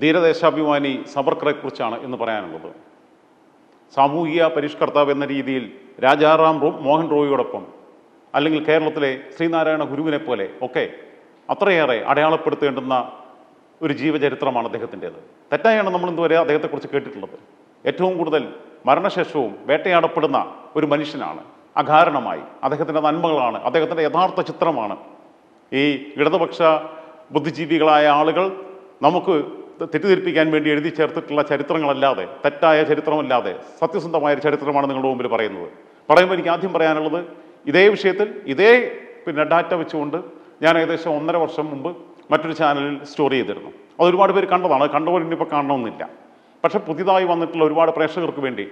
ധീരദേശാഭിമാനി സവർക്കറെക്കുറിച്ചാണ് എന്ന് പറയാനുള്ളത്. സാമൂഹിക പരിഷ്കർത്താവ് എന്ന രീതിയിൽ രാജാറാം മോഹൻ റോയിയോടൊപ്പം അല്ലെങ്കിൽ കേരളത്തിലെ ശ്രീനാരായണ ഗുരുവിനെ പോലെ ഒക്കെ അത്രയേറെ അടയാളപ്പെടുത്തേണ്ടുന്ന ഒരു ജീവചരിത്രമാണ് അദ്ദേഹത്തിന്റെത്. തെറ്റായാണ് നമ്മൾ ഇതുവരെ അദ്ദേഹത്തെക്കുറിച്ച് കേട്ടിട്ടുള്ളത്. ഏറ്റവും കൂടുതൽ മരണശേഷവും വേട്ടയാടപ്പെടുന്ന ഒരു മനുഷ്യനാണ്. അകാരണമായി. അദ്ദേഹത്തിന്റെ നന്മകളാണ്. അദ്ദേഹത്തിന്റെ യഥാർത്ഥ ചിത്രമാണ്. ഈ ഇടതുപക്ഷ ബുദ്ധിജീവികളായ ആളുകൾ നമുക്ക് തെറ്റിദ്ധരിപ്പിക്കാൻ വേണ്ടി എഴുതി ചേർത്തിട്ടുള്ള ചരിത്രങ്ങളല്ലാതെ തെറ്റായ ചരിത്രമല്ലാതെ സത്യസന്ധമായ ഒരു ചരിത്രമാണ് നിങ്ങളുടെ മുമ്പിൽ പറയുന്നത്. പറയുമ്പോൾ എനിക്ക് ആദ്യം പറയാനുള്ളത് ഇതേ വിഷയത്തിൽ ഇതേ പിന്നെ ഡാറ്റ വെച്ചുകൊണ്ട് ഞാൻ ഏകദേശം ഒന്നര വർഷം മുമ്പ് മറ്റൊരു ചാനലിൽ സ്റ്റോറി ചെയ്തിരുന്നു. അത് ഒരുപാട് പേര് കണ്ടതാണ്. അത് കണ്ടവർ ഇനിയിപ്പോൾ കാണണമെന്നില്ല. പക്ഷേ പുതിയതായി വന്നിട്ടുള്ള ഒരുപാട് പ്രേക്ഷകർക്ക് വേണ്ടി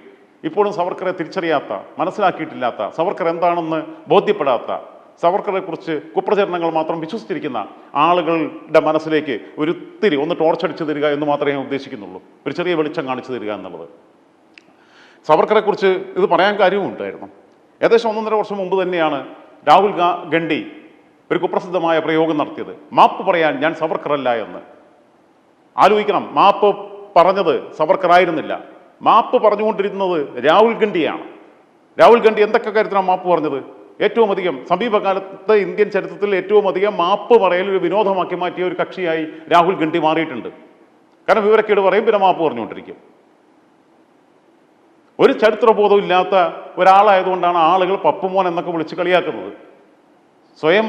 ഇപ്പോഴും സവർക്കറെ തിരിച്ചറിയാത്ത മനസ്സിലാക്കിയിട്ടില്ലാത്ത സവർക്കർ എന്താണെന്ന് ബോധ്യപ്പെടാത്ത സവർക്കറെ കുറിച്ച് കുപ്രചരണങ്ങൾ മാത്രം വിശ്വസിച്ചിരിക്കുന്ന ആളുകളുടെ മനസ്സിലേക്ക് ഒരു ഒന്ന് ടോർച്ചടിച്ച് തരിക എന്ന് മാത്രമേ ഞാൻ ഉദ്ദേശിക്കുന്നുള്ളൂ. ഒരു ചെറിയ വെളിച്ചം കാണിച്ചു തരിക എന്നുള്ളത്. സവർക്കറെ കുറിച്ച് ഇത് പറയാൻ കാര്യവും ഉണ്ടായിരുന്നു. ഏകദേശം ഒന്നൊന്നര വർഷം മുമ്പ് തന്നെയാണ് രാഹുൽ ഗാ- ഗാന്ധി ഒരു കുപ്രസിദ്ധമായ പ്രയോഗം നടത്തിയത്. മാപ്പ് പറയാൻ ഞാൻ സവർക്കറല്ല എന്ന്. ആലോചിക്കണം മാപ്പ് പറഞ്ഞത് സവർക്കറായിരുന്നില്ല. മാപ്പ് പറഞ്ഞുകൊണ്ടിരുന്നത് രാഹുൽ ഗണ്ഡിയാണ് രാഹുൽ ഗാന്ധി എന്തൊക്കെ കാര്യത്തിനാണ് മാപ്പ് പറഞ്ഞത്? ഏറ്റവും അധികം സമീപകാലത്തെ ഇന്ത്യൻ ചരിത്രത്തിൽ ഏറ്റവും അധികം മാപ്പ് പറയൽ ഒരു വിനോദമാക്കി മാറ്റിയ ഒരു കക്ഷിയായി രാഹുൽ ഗണ്ഡി മാറിയിട്ടുണ്ട്. കാരണം വിവരക്കേട് പറയും പിന്നെ മാപ്പ് പറഞ്ഞുകൊണ്ടിരിക്കും. ഒരു ചരിത്രബോധം ഇല്ലാത്ത ഒരാളായതുകൊണ്ടാണ് ആളുകൾ പപ്പുമോൻ എന്നൊക്കെ വിളിച്ച് കളിയാക്കുന്നത്. സ്വയം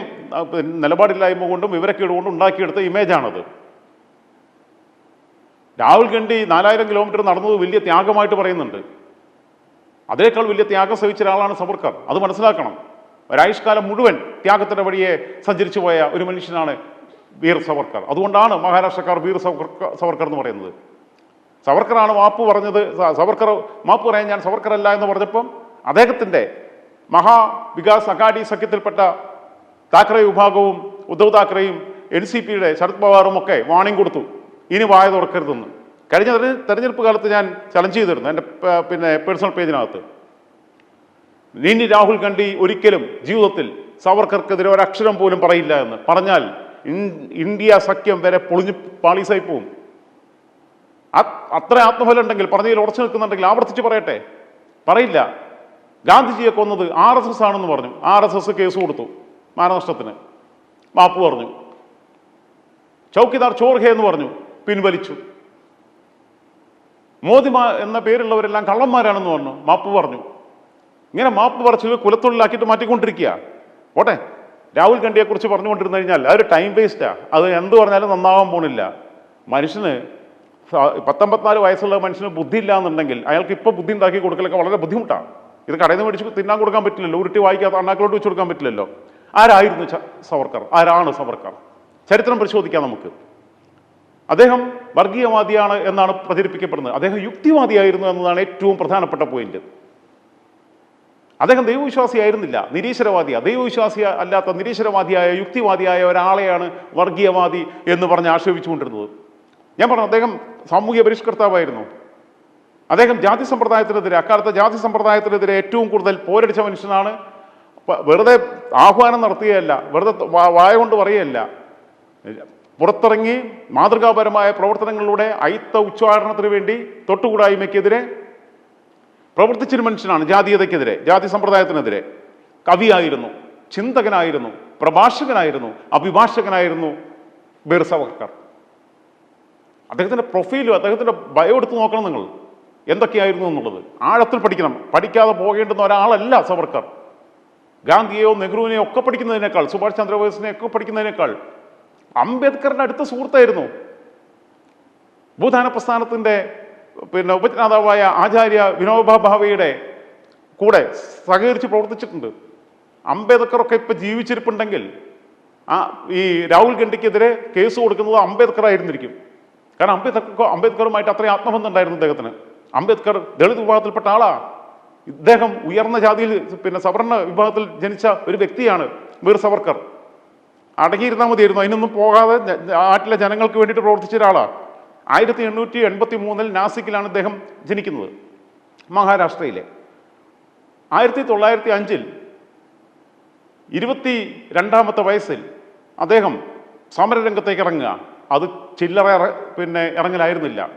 നിലപാടില്ലായ്മ കൊണ്ടും വിവരക്കേട് കൊണ്ടും ഉണ്ടാക്കിയെടുത്ത ഇമേജാണത്. രാഹുൽ ഗാന്ധി നാലായിരം കിലോമീറ്റർ നടന്നത് വലിയ ത്യാഗമായിട്ട് പറയുന്നുണ്ട്. അതേക്കാൾ വലിയ ത്യാഗം സഹിച്ച ഒരാളാണ് സവർക്കർ അത് മനസ്സിലാക്കണം. ഒരായുഷ്കാലം മുഴുവൻ ത്യാഗത്തിന്റെ വഴിയെ സഞ്ചരിച്ചു പോയ ഒരു മനുഷ്യനാണ് വീർ സവർക്കർ. അതുകൊണ്ടാണ് മഹാരാഷ്ട്രക്കാർ വീർ സവർക്കർ സവർക്കർ എന്ന് പറയുന്നത്. സവർക്കറാണ് മാപ്പ് പറഞ്ഞത്. സവർക്കർ മാപ്പ് പറയാൻ ഞാൻ സവർക്കറല്ല എന്ന് പറഞ്ഞപ്പം അദ്ദേഹത്തിന്റെ മഹാവികാസ് അഗാഡി സഖ്യത്തിൽപ്പെട്ട താക്കറെ വിഭാഗവും ഉദ്ധവ് താക്കറെയും എൻ സി പിയുടെ ശരത് പവാറും ഒക്കെ വാണിംഗ് കൊടുത്തു. ഇനി വായ തുറക്കരുതെന്ന്. കഴിഞ്ഞ തെര- തെരഞ്ഞെടുപ്പ് കാലത്ത് ഞാൻ ചലഞ്ച് ചെയ്തിരുന്നു. എന്റെ പിന്നെ പേഴ്സണൽ പേജിനകത്ത് ഇനി രാഹുൽ ഗാന്ധി ഒരിക്കലും ജീവിതത്തിൽ സവർക്കർക്കെതിരെ ഒരക്ഷരം പോലും പറയില്ല എന്ന്. പറഞ്ഞാൽ ഇന്ത്യ സഖ്യം വരെ പൊളിഞ്ഞു പാളീസായി പോവും. അത്ര ആത്മഫലം ഉണ്ടെങ്കിൽ പറഞ്ഞതിൽ ഉറച്ചു നിൽക്കുന്നുണ്ടെങ്കിൽ ആവർത്തിച്ച് പറയട്ടെ. പറയില്ല. ഗാന്ധിജിയെ കൊന്നത് ആർ എസ് എസ് ആണെന്ന് പറഞ്ഞു. ആർ എസ് എസ് കേസ് കൊടുത്തു മാനനഷ്ടത്തിന്. മാപ്പ് പറഞ്ഞു. ചൗക്കിദാർ ചോർഹെ എന്ന് പറഞ്ഞു. പിൻവലിച്ചു. മോദി എന്ന പേരുള്ളവരെല്ലാം കള്ളന്മാരാണെന്ന് പറഞ്ഞു. മാപ്പ് പറഞ്ഞു. ഇങ്ങനെ മാപ്പ് പറച്ചിൽ കുലത്തൊഴിലാക്കിയിട്ട് മാറ്റിക്കൊണ്ടിരിക്കുക. ഓട്ടെ രാഹുൽ ഗാന്ധിയെക്കുറിച്ച് പറഞ്ഞുകൊണ്ടിരുന്നു കഴിഞ്ഞാൽ അതൊരു ടൈം വേസ്റ്റാ അത് എന്ത് പറഞ്ഞാലും നന്നാവാൻ പോണില്ല. മനുഷ്യന് പത്തൊമ്പത്തിനാല് വയസ്സുള്ള മനുഷ്യന് ബുദ്ധി ഇല്ല എന്നുണ്ടെങ്കിൽ അയാൾക്ക് ഇപ്പോൾ ബുദ്ധി ഉണ്ടാക്കി കൊടുക്കലൊക്കെ വളരെ ബുദ്ധിമുട്ടാണ്. ഇത് കടയിൽ നിന്ന് മേടിച്ച് തിന്നാൻ കൊടുക്കാൻ പറ്റില്ലല്ലോ. ഉരുട്ടി വായിക്കാത്ത അണ്ണാക്കിലോട്ട് വെച്ച് കൊടുക്കാൻ പറ്റില്ലല്ലോ. ആരായിരുന്നു സവർക്കർ? ആരാണ് സവർക്കർ? ചരിത്രം പരിശോധിക്കാം നമുക്ക്. അദ്ദേഹം വർഗീയവാദിയാണ് എന്നാണ് പ്രചരിപ്പിക്കപ്പെടുന്നത്. അദ്ദേഹം യുക്തിവാദിയായിരുന്നു എന്നതാണ് ഏറ്റവും പ്രധാനപ്പെട്ട പോയിന്റ് അദ്ദേഹം ദൈവവിശ്വാസിയായിരുന്നില്ല. നിരീശ്വരവാദി. ദൈവവിശ്വാസി അല്ലാത്ത നിരീശ്വരവാദിയായ യുക്തിവാദിയായ ഒരാളെയാണ് വർഗീയവാദി എന്ന് പറഞ്ഞ് ആക്ഷേപിച്ചുകൊണ്ടിരുന്നത്. ഞാൻ പറഞ്ഞു അദ്ദേഹം സാമൂഹ്യ പരിഷ്കർത്താവായിരുന്നു. അദ്ദേഹം ജാതി സമ്പ്രദായത്തിനെതിരെ അക്കാലത്തെ ജാതി സമ്പ്രദായത്തിനെതിരെ ഏറ്റവും കൂടുതൽ പോരടിച്ച മനുഷ്യനാണ്. വെറുതെ ആഹ്വാനം നടത്തുകയല്ല വെറുതെ വായ കൊണ്ട് പറയുകയല്ല. പുറത്തിറങ്ങി മാതൃകാപരമായ പ്രവർത്തനങ്ങളിലൂടെ അയിത്ത ഉച്ചാരണത്തിന് വേണ്ടി തൊട്ടുകൂടായ്മയ്ക്കെതിരെ പ്രവർത്തിച്ചൊരു മനുഷ്യനാണ് ജാതീയതയ്ക്കെതിരെ ജാതി സമ്പ്രദായത്തിനെതിരെ. കവിയായിരുന്നു ചിന്തകനായിരുന്നു പ്രഭാഷകനായിരുന്നു അഭിഭാഷകനായിരുന്നു ബീർ സവർക്കർ അദ്ദേഹത്തിന്റെ പ്രൊഫൈലും അദ്ദേഹത്തിന്റെ ബയോ എടുത്ത് നോക്കണം നിങ്ങൾ. എന്തൊക്കെയായിരുന്നു എന്നുള്ളത്? ആഴത്തിൽ പഠിക്കണം. പഠിക്കാതെ പോകേണ്ടുന്ന ഒരാളല്ല സവർക്കർ. ഗാന്ധിയെയോ നെഹ്റുവിനെയോ ഒക്കെ പഠിക്കുന്നതിനേക്കാൾ സുഭാഷ് ചന്ദ്രബോസിനെ ഒക്കെ പഠിക്കുന്നതിനേക്കാൾ അംബേദ്കറിന്റെ അടുത്ത സുഹൃത്തായിരുന്നു. ഭൂദാന പ്രസ്ഥാനത്തിന്റെ പിന്നെ ഉപജ്ഞാതാവായ ആചാര്യ വിനോബ ഭാവയുടെ കൂടെ സഹകരിച്ച് പ്രവർത്തിച്ചിട്ടുണ്ട്. അംബേദ്കറൊക്കെ ഇപ്പോൾ ജീവിച്ചിരിപ്പുണ്ടെങ്കിൽ ആ ഈ രാഹുൽ ഗാന്ധിക്കെതിരെ കേസ് കൊടുക്കുന്നത് അംബേദ്കർ ആയിരുന്നിരിക്കും കാരണം അംബേദ്കർ അംബേദ്കറുമായിട്ട് അത്രയും ആത്മബന്ധം ഉണ്ടായിരുന്നു അദ്ദേഹത്തിന് അംബേദ്കർ ദളിത് വിഭാഗത്തിൽപ്പെട്ട ആളാ. ഇദ്ദേഹം ഉയർന്ന ജാതിയിൽ പിന്നെ സവർണ വിഭാഗത്തിൽ ജനിച്ച ഒരു വ്യക്തിയാണ് വീർ സവർക്കർ. അടങ്ങിയിരുന്നാൽ മതിയായിരുന്നു. അതിനൊന്നും പോകാതെ നാട്ടിലെ ജനങ്ങൾക്ക് വേണ്ടിയിട്ട് പ്രവർത്തിച്ച ഒരാളാണ് ആയിരത്തി എണ്ണൂറ്റി എൺപത്തി മൂന്നിൽ നാസിക്കിലാണ് അദ്ദേഹം ജനിക്കുന്നത് മഹാരാഷ്ട്രയിലെ. ആയിരത്തി തൊള്ളായിരത്തി അഞ്ചിൽ ഇരുപത്തി രണ്ടാമത്തെ വയസ്സിൽ അദ്ദേഹം സമരരംഗത്തേക്ക് ഇറങ്ങുക. അത് ചില്ലറ പിന്നെ ഇറങ്ങലായിരുന്നില്ല.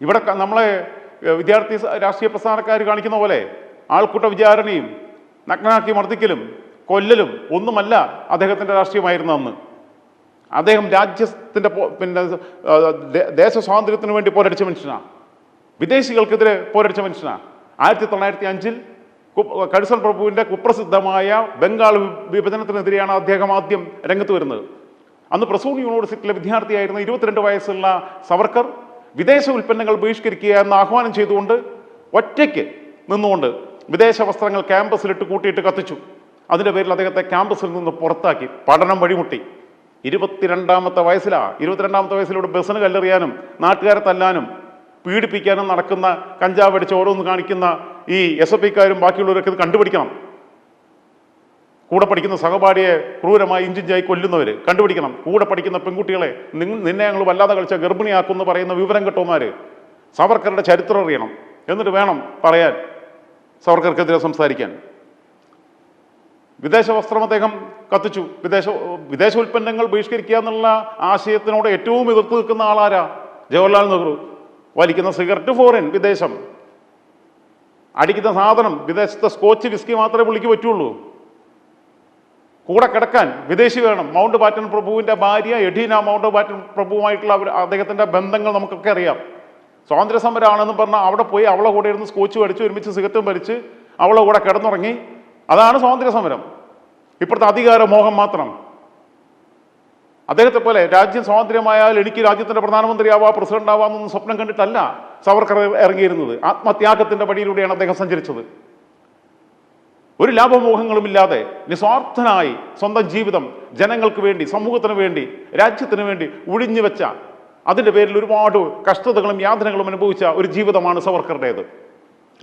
ഇവിടെ നമ്മളെ വിദ്യാർത്ഥി രാഷ്ട്രീയ പ്രസ്ഥാനക്കാർ കാണിക്കുന്ന പോലെ ആൾക്കൂട്ട വിചാരണയും നഗ്നാക്കി മർദ്ദിക്കലും കൊല്ലലും ഒന്നുമല്ല അദ്ദേഹത്തിന്റെ രാഷ്ട്രീയമായിരുന്നു അന്ന്. അദ്ദേഹം രാജ്യത്തിന്റെ പിന്നെ ദേശ സ്വാതന്ത്ര്യത്തിന് വേണ്ടി പോരടിച്ച മനുഷ്യനാണ് വിദേശികൾക്കെതിരെ പോരടിച്ച മനുഷ്യനാണ് ആയിരത്തി തൊള്ളായിരത്തി അഞ്ചിൽ കഴ്സൺ പ്രഭുവിന്റെ കുപ്രസിദ്ധമായ ബംഗാൾ വിഭജനത്തിനെതിരെയാണ് അദ്ദേഹം ആദ്യം രംഗത്ത് വരുന്നത്. അന്ന് പ്രസൂൺ യൂണിവേഴ്സിറ്റിയിലെ വിദ്യാർത്ഥിയായിരുന്ന ഇരുപത്തിരണ്ട് വയസ്സുള്ള സവർക്കർ വിദേശ ഉൽപ്പന്നങ്ങൾ ബഹിഷ്കരിക്കുക എന്ന് ആഹ്വാനം ചെയ്തുകൊണ്ട് ഒറ്റയ്ക്ക് നിന്നുകൊണ്ട് വിദേശ വസ്ത്രങ്ങൾ ക്യാമ്പസിലിട്ട് കൂട്ടിയിട്ട് കത്തിച്ചു. അതിന്റെ പേരിൽ അദ്ദേഹത്തെ ക്യാമ്പസിൽ നിന്ന് പുറത്താക്കി. പഠനം വഴിമുട്ടി. ഇരുപത്തിരണ്ടാമത്തെ വയസ്സിലാ. ഇരുപത്തിരണ്ടാമത്തെ വയസ്സിലൂടെ ബസ്സിന് കല്ലെറിയാനും നാട്ടുകാരെ തല്ലാനും പീഡിപ്പിക്കാനും നടക്കുന്ന കഞ്ചാവ് അടിച്ച് ഓരോന്ന് കാണിക്കുന്ന ഈ എസ് എഫ് ഐക്കാരും ബാക്കിയുള്ളവരൊക്കെ ഇത് കണ്ടുപിടിക്കണം. കൂടെ പഠിക്കുന്ന സഹപാഠിയെ ക്രൂരമായി ഇഞ്ചിഞ്ചായി കൊല്ലുന്നവർ കണ്ടുപിടിക്കണം. കൂടെ പഠിക്കുന്ന പെൺകുട്ടികളെ നിന്നെ ഞങ്ങൾ വല്ലാതെ കളിച്ച ഗർഭിണിയാക്കുമെന്ന് പറയുന്ന വിവരം കെട്ടോമാർ സവർക്കറുടെ ചരിത്രം അറിയണം. എന്നിട്ട് വേണം പറയാൻ സവർക്കർക്കെതിരെ സംസാരിക്കാൻ. വിദേശ വസ്ത്രം അദ്ദേഹം കത്തിച്ചു. വിദേശ വിദേശ ഉൽപ്പന്നങ്ങൾ ബഹിഷ്കരിക്കുക എന്നുള്ള ആശയത്തിനോട് ഏറ്റവും എതിർത്ത് നിൽക്കുന്ന ആളാരാ? ജവഹർലാൽ നെഹ്റു. വലിക്കുന്ന സിഗരറ്റ് ഫോറിൻ വിദേശം. അടിക്കുന്ന സാധനം വിദേശത്തെ സ്കോച്ച് വിസ്കി മാത്രമേ പുള്ളിക്ക് പറ്റുള്ളൂ. കൂടെ കിടക്കാൻ വിദേശി വേണം. മൗണ്ട് ബാറ്റൻ പ്രഭുവിന്റെ ഭാര്യ എഡീന മൗണ്ട് ബാറ്റൻ പ്രഭുവുമായിട്ടുള്ള അദ്ദേഹത്തിന്റെ ബന്ധങ്ങൾ നമുക്കൊക്കെ അറിയാം. സ്വാതന്ത്ര്യ സമരമാണെന്ന് പറഞ്ഞാൽ അവിടെ പോയി അവളെ കൂടെ ഇരുന്ന് സ്കോച്ച് വലിച്ച് ഒരുമിച്ച് സിഗരറ്റും വലിച്ച് അവളെ കൂടെ കിടന്നുറങ്ങി. അതാണ് സ്വാതന്ത്ര്യ സമരം. ഇപ്പോഴത്തെ അധികാര മോഹം മാത്രം. അദ്ദേഹത്തെ പോലെ രാജ്യം സ്വാതന്ത്ര്യമായാൽ എനിക്ക് രാജ്യത്തിന്റെ പ്രധാനമന്ത്രിയാവാ പ്രസിഡന്റ് ആവാമെന്നൊന്നും സ്വപ്നം കണ്ടിട്ടല്ല സവർക്കർ ഇറങ്ങിയിരുന്നത്. ആത്മത്യാഗത്തിന്റെ വഴിയിലൂടെയാണ് അദ്ദേഹം സഞ്ചരിച്ചത്. ഒരു ലാഭമോഹങ്ങളുമില്ലാതെ നിസ്വാർത്ഥനായി സ്വന്തം ജീവിതം ജനങ്ങൾക്ക് വേണ്ടി സമൂഹത്തിന് വേണ്ടി രാജ്യത്തിന് വേണ്ടി ഒഴിഞ്ഞു വെച്ച അതിന്റെ പേരിൽ ഒരുപാട് കഷ്ടതകളും യാതനകളും അനുഭവിച്ച ഒരു ജീവിതമാണ് സവർക്കറുടേത്.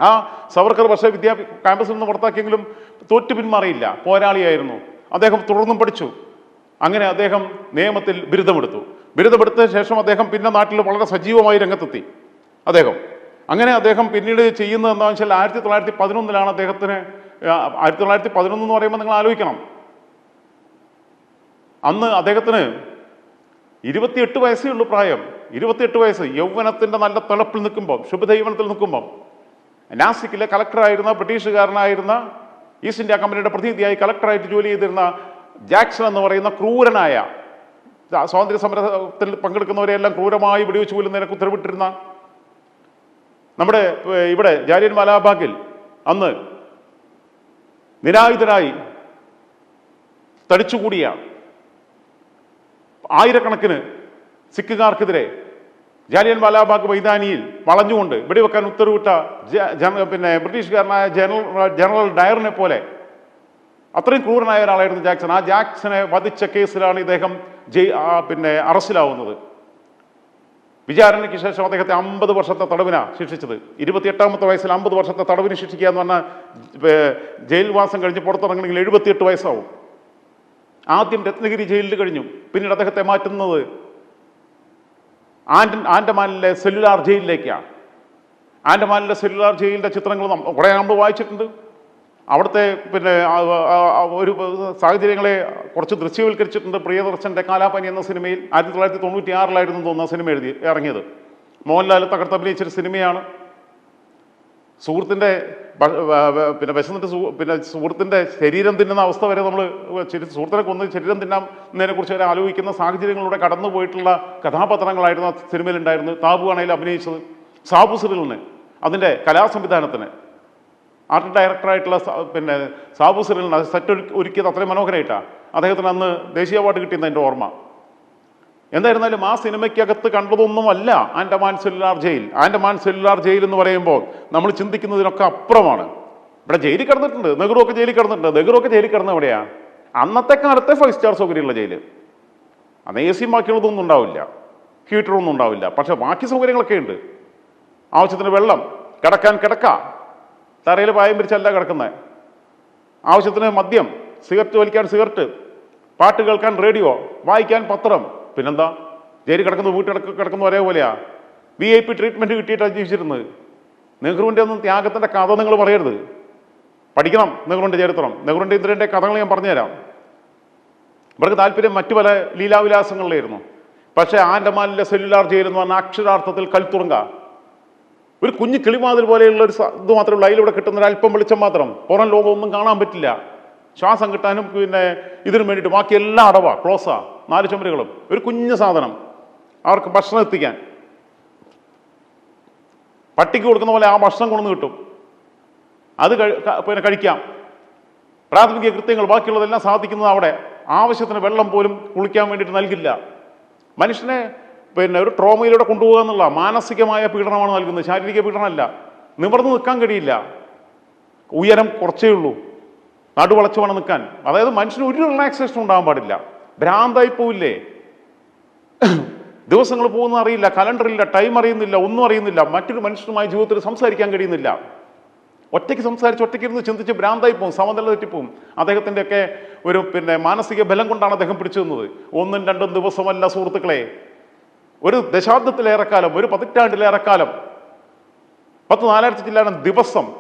ആ സവർക്കർ പക്ഷേ വിദ്യാ ക്യാമ്പസിൽ നിന്ന് പുറത്താക്കിയെങ്കിലും തോറ്റു പിന്മാറിയില്ല. പോരാളിയായിരുന്നു. അദ്ദേഹം തുടർന്നും പഠിച്ചു. അങ്ങനെ അദ്ദേഹം നിയമത്തിൽ ബിരുദമെടുത്തു. ബിരുദമെടുത്ത ശേഷം അദ്ദേഹം പിന്നെ നാട്ടിൽ വളരെ സജീവമായി രംഗത്തെത്തി. അദ്ദേഹം. അങ്ങനെ അദ്ദേഹം പിന്നീട് ചെയ്യുന്നത് എന്താണെന്ന് വെച്ചാൽ ആയിരത്തി തൊള്ളായിരത്തി പതിനൊന്നിലാണ് അദ്ദേഹത്തിന് ആയിരത്തി തൊള്ളായിരത്തി പതിനൊന്ന് എന്ന് പറയുമ്പോൾ നിങ്ങൾ ആലോചിക്കണം. അന്ന് അദ്ദേഹത്തിന് ഇരുപത്തിയെട്ട് വയസ്സേ ഉള്ളൂ പ്രായം. ഇരുപത്തിയെട്ട് വയസ്സ്. യൗവനത്തിന്റെ നല്ല തിളപ്പിൽ നിൽക്കുമ്പോൾ ശുഭദൈവനത്തിൽ നിൽക്കുമ്പോൾ നാസിക്കിലെ കളക്ടറായിരുന്ന ബ്രിട്ടീഷുകാരനായിരുന്ന ഈസ്റ്റ് ഇന്ത്യ കമ്പനിയുടെ പ്രതിനിധിയായി കളക്ടറായിട്ട് ജോലി ചെയ്തിരുന്ന ജാക്സൺ എന്ന് പറയുന്ന ക്രൂരനായ സ്വാ- സ്വാതന്ത്ര്യ സമരത്തിൽ പങ്കെടുക്കുന്നവരെയെല്ലാം ക്രൂരമായി വെടിവെച്ച് കൊല്ലുന്നതിനൊക്കെ ഉത്തരവിട്ടിരുന്ന നമ്മുടെ ഇവിടെ ജാലിയൻ മലാബാഗിൽ അന്ന് നിരായുധരായി തടിച്ചുകൂടിയ ആയിരക്കണക്കിന് സിഖുകാർക്കെതിരെ ജാലിയൻ വാലാബാഗ് മൈതാനിയിൽ വളഞ്ഞുകൊണ്ട് വെടിവെക്കാൻ ഉത്തരവിട്ട പിന്നെ ബ്രിട്ടീഷുകാരനായ ജനറൽ ജനറൽ ഡയറിനെ പോലെ അത്രയും ക്രൂരനായ ഒരാളായിരുന്നു ജാക്സൺ. ആ ജാക്സനെ വധിച്ച കേസിലാണ് ഇദ്ദേഹം പിന്നെ അറസ്റ്റിലാവുന്നത്. വിചാരണയ്ക്ക് ശേഷം അദ്ദേഹത്തെ അമ്പത് വർഷത്തെ തടവിനാണ് ശിക്ഷിച്ചത്. ഇരുപത്തിയെട്ടാമത്തെ വയസ്സിൽ അമ്പത് വർഷത്തെ തടവിന് ശിക്ഷിക്കുക എന്ന് പറഞ്ഞാൽ ജയിൽവാസം കഴിഞ്ഞ് പുറത്തിറങ്ങണമെങ്കിൽ എഴുപത്തിയെട്ട് വയസ്സാവും. ആദ്യം രത്നഗിരി ജയിലിൽ കഴിഞ്ഞു. പിന്നീട് അദ്ദേഹത്തെ മാറ്റുന്നത് ആൻഡ് ആൻഡമാനിലെ സെല്ലുലാർ ജയിലിലേക്കാണ് ആൻഡമാനിലെ സെല്ലുലാർ ജയിലിന്റെ ചിത്രങ്ങൾ കുറേ നമ്മൾ വായിച്ചിട്ടുണ്ട്. അവിടുത്തെ പിന്നെ ഒരു സാഹചര്യങ്ങളെ കുറച്ച് ദൃശ്യവൽക്കരിച്ചിട്ടുണ്ട് പ്രിയദർശന്റെ കാലാപനി എന്ന സിനിമയിൽ ആയിരത്തി തൊള്ളായിരത്തി തൊണ്ണൂറ്റി ആറിലായിരുന്നു തോന്നുന്ന സിനിമ എഴുതി ഇറങ്ങിയത്. മോഹൻലാൽ തകർത്തഭിനയിച്ചൊരു സിനിമയാണ്. സുഹൃത്തിന്റെ പിന്നെ വിശന്നിട്ട് പിന്നെ സുഹൃത്തിന്റെ ശരീരം തിന്നുന്ന അവസ്ഥ വരെ നമ്മൾ സുഹൃത്തിനെ കൊന്ന് ശരീരം തിന്നാന്നതിനെ കുറിച്ച് വരെ ആലോചിക്കുന്ന സാഹചര്യങ്ങളിലൂടെ കടന്നു പോയിട്ടുള്ള കഥാപാത്രങ്ങളായിരുന്നു ആ സിനിമയിലുണ്ടായിരുന്നു താബു ആണെങ്കിൽ അഭിനയിച്ചത്. സാബു സിറിലിന് അതിന്റെ കലാസംവിധാനത്തിന്. ആർട്ട് ഡയറക്ടറായിട്ടുള്ള പിന്നെ സാബു സിറിലിന് സെറ്റ് ഒരുക്കിയത് അത്രയും മനോഹരമായിട്ടാണ് അദ്ദേഹത്തിന് അന്ന് ദേശീയ അവാർഡ് കിട്ടിയെന്ന് എന്റെ ഓർമ്മ. എന്തായിരുന്നാലും ആ സിനിമയ്ക്കകത്ത് കണ്ടതൊന്നുമല്ല Andaman cellular jail. Andaman cellular jail എന്ന് പറയുമ്പോൾ നമ്മൾ ചിന്തിക്കുന്നതിനൊക്കെ അപ്പുറമാണ്. ഇവിടെ ജയിലിൽ കിടന്നിട്ടുണ്ട്. നെഹ്റു ഒക്കെ ജയിലിൽ കിടന്നിട്ടുണ്ട്. നെഹ്റു ഒക്കെ ജയിലിൽ കിടന്ന എവിടെയാണ് അന്നത്തെ കാലത്തെ ഫൈവ് സ്റ്റാർ സൗകര്യമുള്ള ജയിൽ അന്ന് എ സിയും ബാക്കിയുള്ളതൊന്നും ഉണ്ടാവില്ല. ഹീറ്ററൊന്നും ഉണ്ടാവില്ല. പക്ഷേ ബാക്കി സൗകര്യങ്ങളൊക്കെ ഉണ്ട്. ആവശ്യത്തിന് വെള്ളം. കിടക്കാൻ കിടക്ക. തറയിൽ പായം പിരിച്ചല്ല കിടക്കുന്നത് ആവശ്യത്തിന് മദ്യം. സിഗരറ്റ് വലിക്കാൻ സിഗരറ്റ്. പാട്ട് കേൾക്കാൻ റേഡിയോ. വായിക്കാൻ പത്രം. പിന്നെന്താ? ജയിലിൽ കിടക്കുന്ന വീട്ടിൽ കിടക്ക- കിടക്കുന്ന ഒരേപോലെയാ വി ഐ പി ട്രീറ്റ്മെന്റ് കിട്ടിയിട്ടാണ് ജീവിച്ചിരുന്നത്. നെഹ്റുവിന്റെ ഒന്നും ത്യാഗത്തിന്റെ കഥ നിങ്ങൾ പറയരുത്. പഠിക്കണം നെഹ്റുവിന്റെ ചരിത്രം. നെഹ്റുവിന്റെ ഇന്ദിരന്റെ കഥകൾ ഞാൻ പറഞ്ഞുതരാം. ഇവർക്ക് താല്പര്യം മറ്റു പല ലീലാവിലാസങ്ങളിലായിരുന്നു. പക്ഷേ ആൻഡമാനിലെ സെല്ലുലാർ ജയിൽ പറഞ്ഞാൽ അക്ഷരാർത്ഥത്തിൽ കൽത്തുറങ്ക ഒരു കുഞ്ഞു കിളിമാതിൽ പോലെയുള്ള ഒരു ഇത് മാത്രമേ ഉള്ളൂ. അതിലൂടെ കിട്ടുന്ന ഒരു അല്പം വെളിച്ചം മാത്രം. പുറം ലോകം ഒന്നും കാണാൻ പറ്റില്ല. ശ്വാസം കിട്ടാനും പിന്നെ ഇതിനു വേണ്ടിയിട്ട് ബാക്കി എല്ലാം അടവാ ക്ലോസാ. നാല് ചുമരുകളും ഒരു കുഞ്ഞു സാധനം അവർക്ക് ഭക്ഷണം എത്തിക്കാൻ. പട്ടിക്ക് കൊടുക്കുന്ന പോലെ ആ ഭക്ഷണം കൊണ്ടു കിട്ടും. അത് പിന്നെ കഴിക്കാം. പ്രാഥമിക കൃത്യങ്ങൾ ബാക്കിയുള്ളതെല്ലാം സാധിക്കുന്നത് അവിടെ. ആവശ്യത്തിന് വെള്ളം പോലും കുളിക്കാൻ വേണ്ടിയിട്ട് നൽകില്ല. മനുഷ്യനെ പിന്നെ ഒരു ട്രോമയിലൂടെ കൊണ്ടുപോകുക എന്നുള്ള മാനസികമായ പീഡനമാണ് നൽകുന്നത്. ശാരീരിക പീഡനമല്ല. നിവർന്നു നിൽക്കാൻ കഴിയില്ല. ഉയരം കുറച്ചേ ഉള്ളൂ. നടുവളച്ചു വേണം നിൽക്കാൻ. അതായത് മനുഷ്യന് ഒരു റിലാക്സേഷൻ ഉണ്ടാകാൻ പാടില്ല. ഭ്രാന്തായി പോവില്ലേ? ദിവസങ്ങൾ പോകുന്ന അറിയില്ല കലണ്ടറില്ല ടൈം അറിയുന്നില്ല ഒന്നും അറിയുന്നില്ല മറ്റൊരു മനുഷ്യനുമായി ജീവിതത്തിൽ സംസാരിക്കാൻ കഴിയുന്നില്ല. ഒറ്റയ്ക്ക് സംസാരിച്ച് ഒറ്റയ്ക്ക് ഇരുന്ന് ചിന്തിച്ച് ഭ്രാന്തായി പോകും സമനില തെറ്റിപ്പോവും. അദ്ദേഹത്തിന്റെ ഒക്കെ ഒരു പിന്നെ മാനസിക ബലം കൊണ്ടാണ് അദ്ദേഹം പിടിച്ചു നിന്നത്. ഒന്നും രണ്ടും ദിവസമല്ല സുഹൃത്തുക്കളെ. ഒരു ദശാബ്ദത്തിലേറെക്കാലം ഒരു പതിറ്റാണ്ടിലേറെക്കാലം. പത്ത് നാലായിരത്തി ചില്ലാനം ദിവസം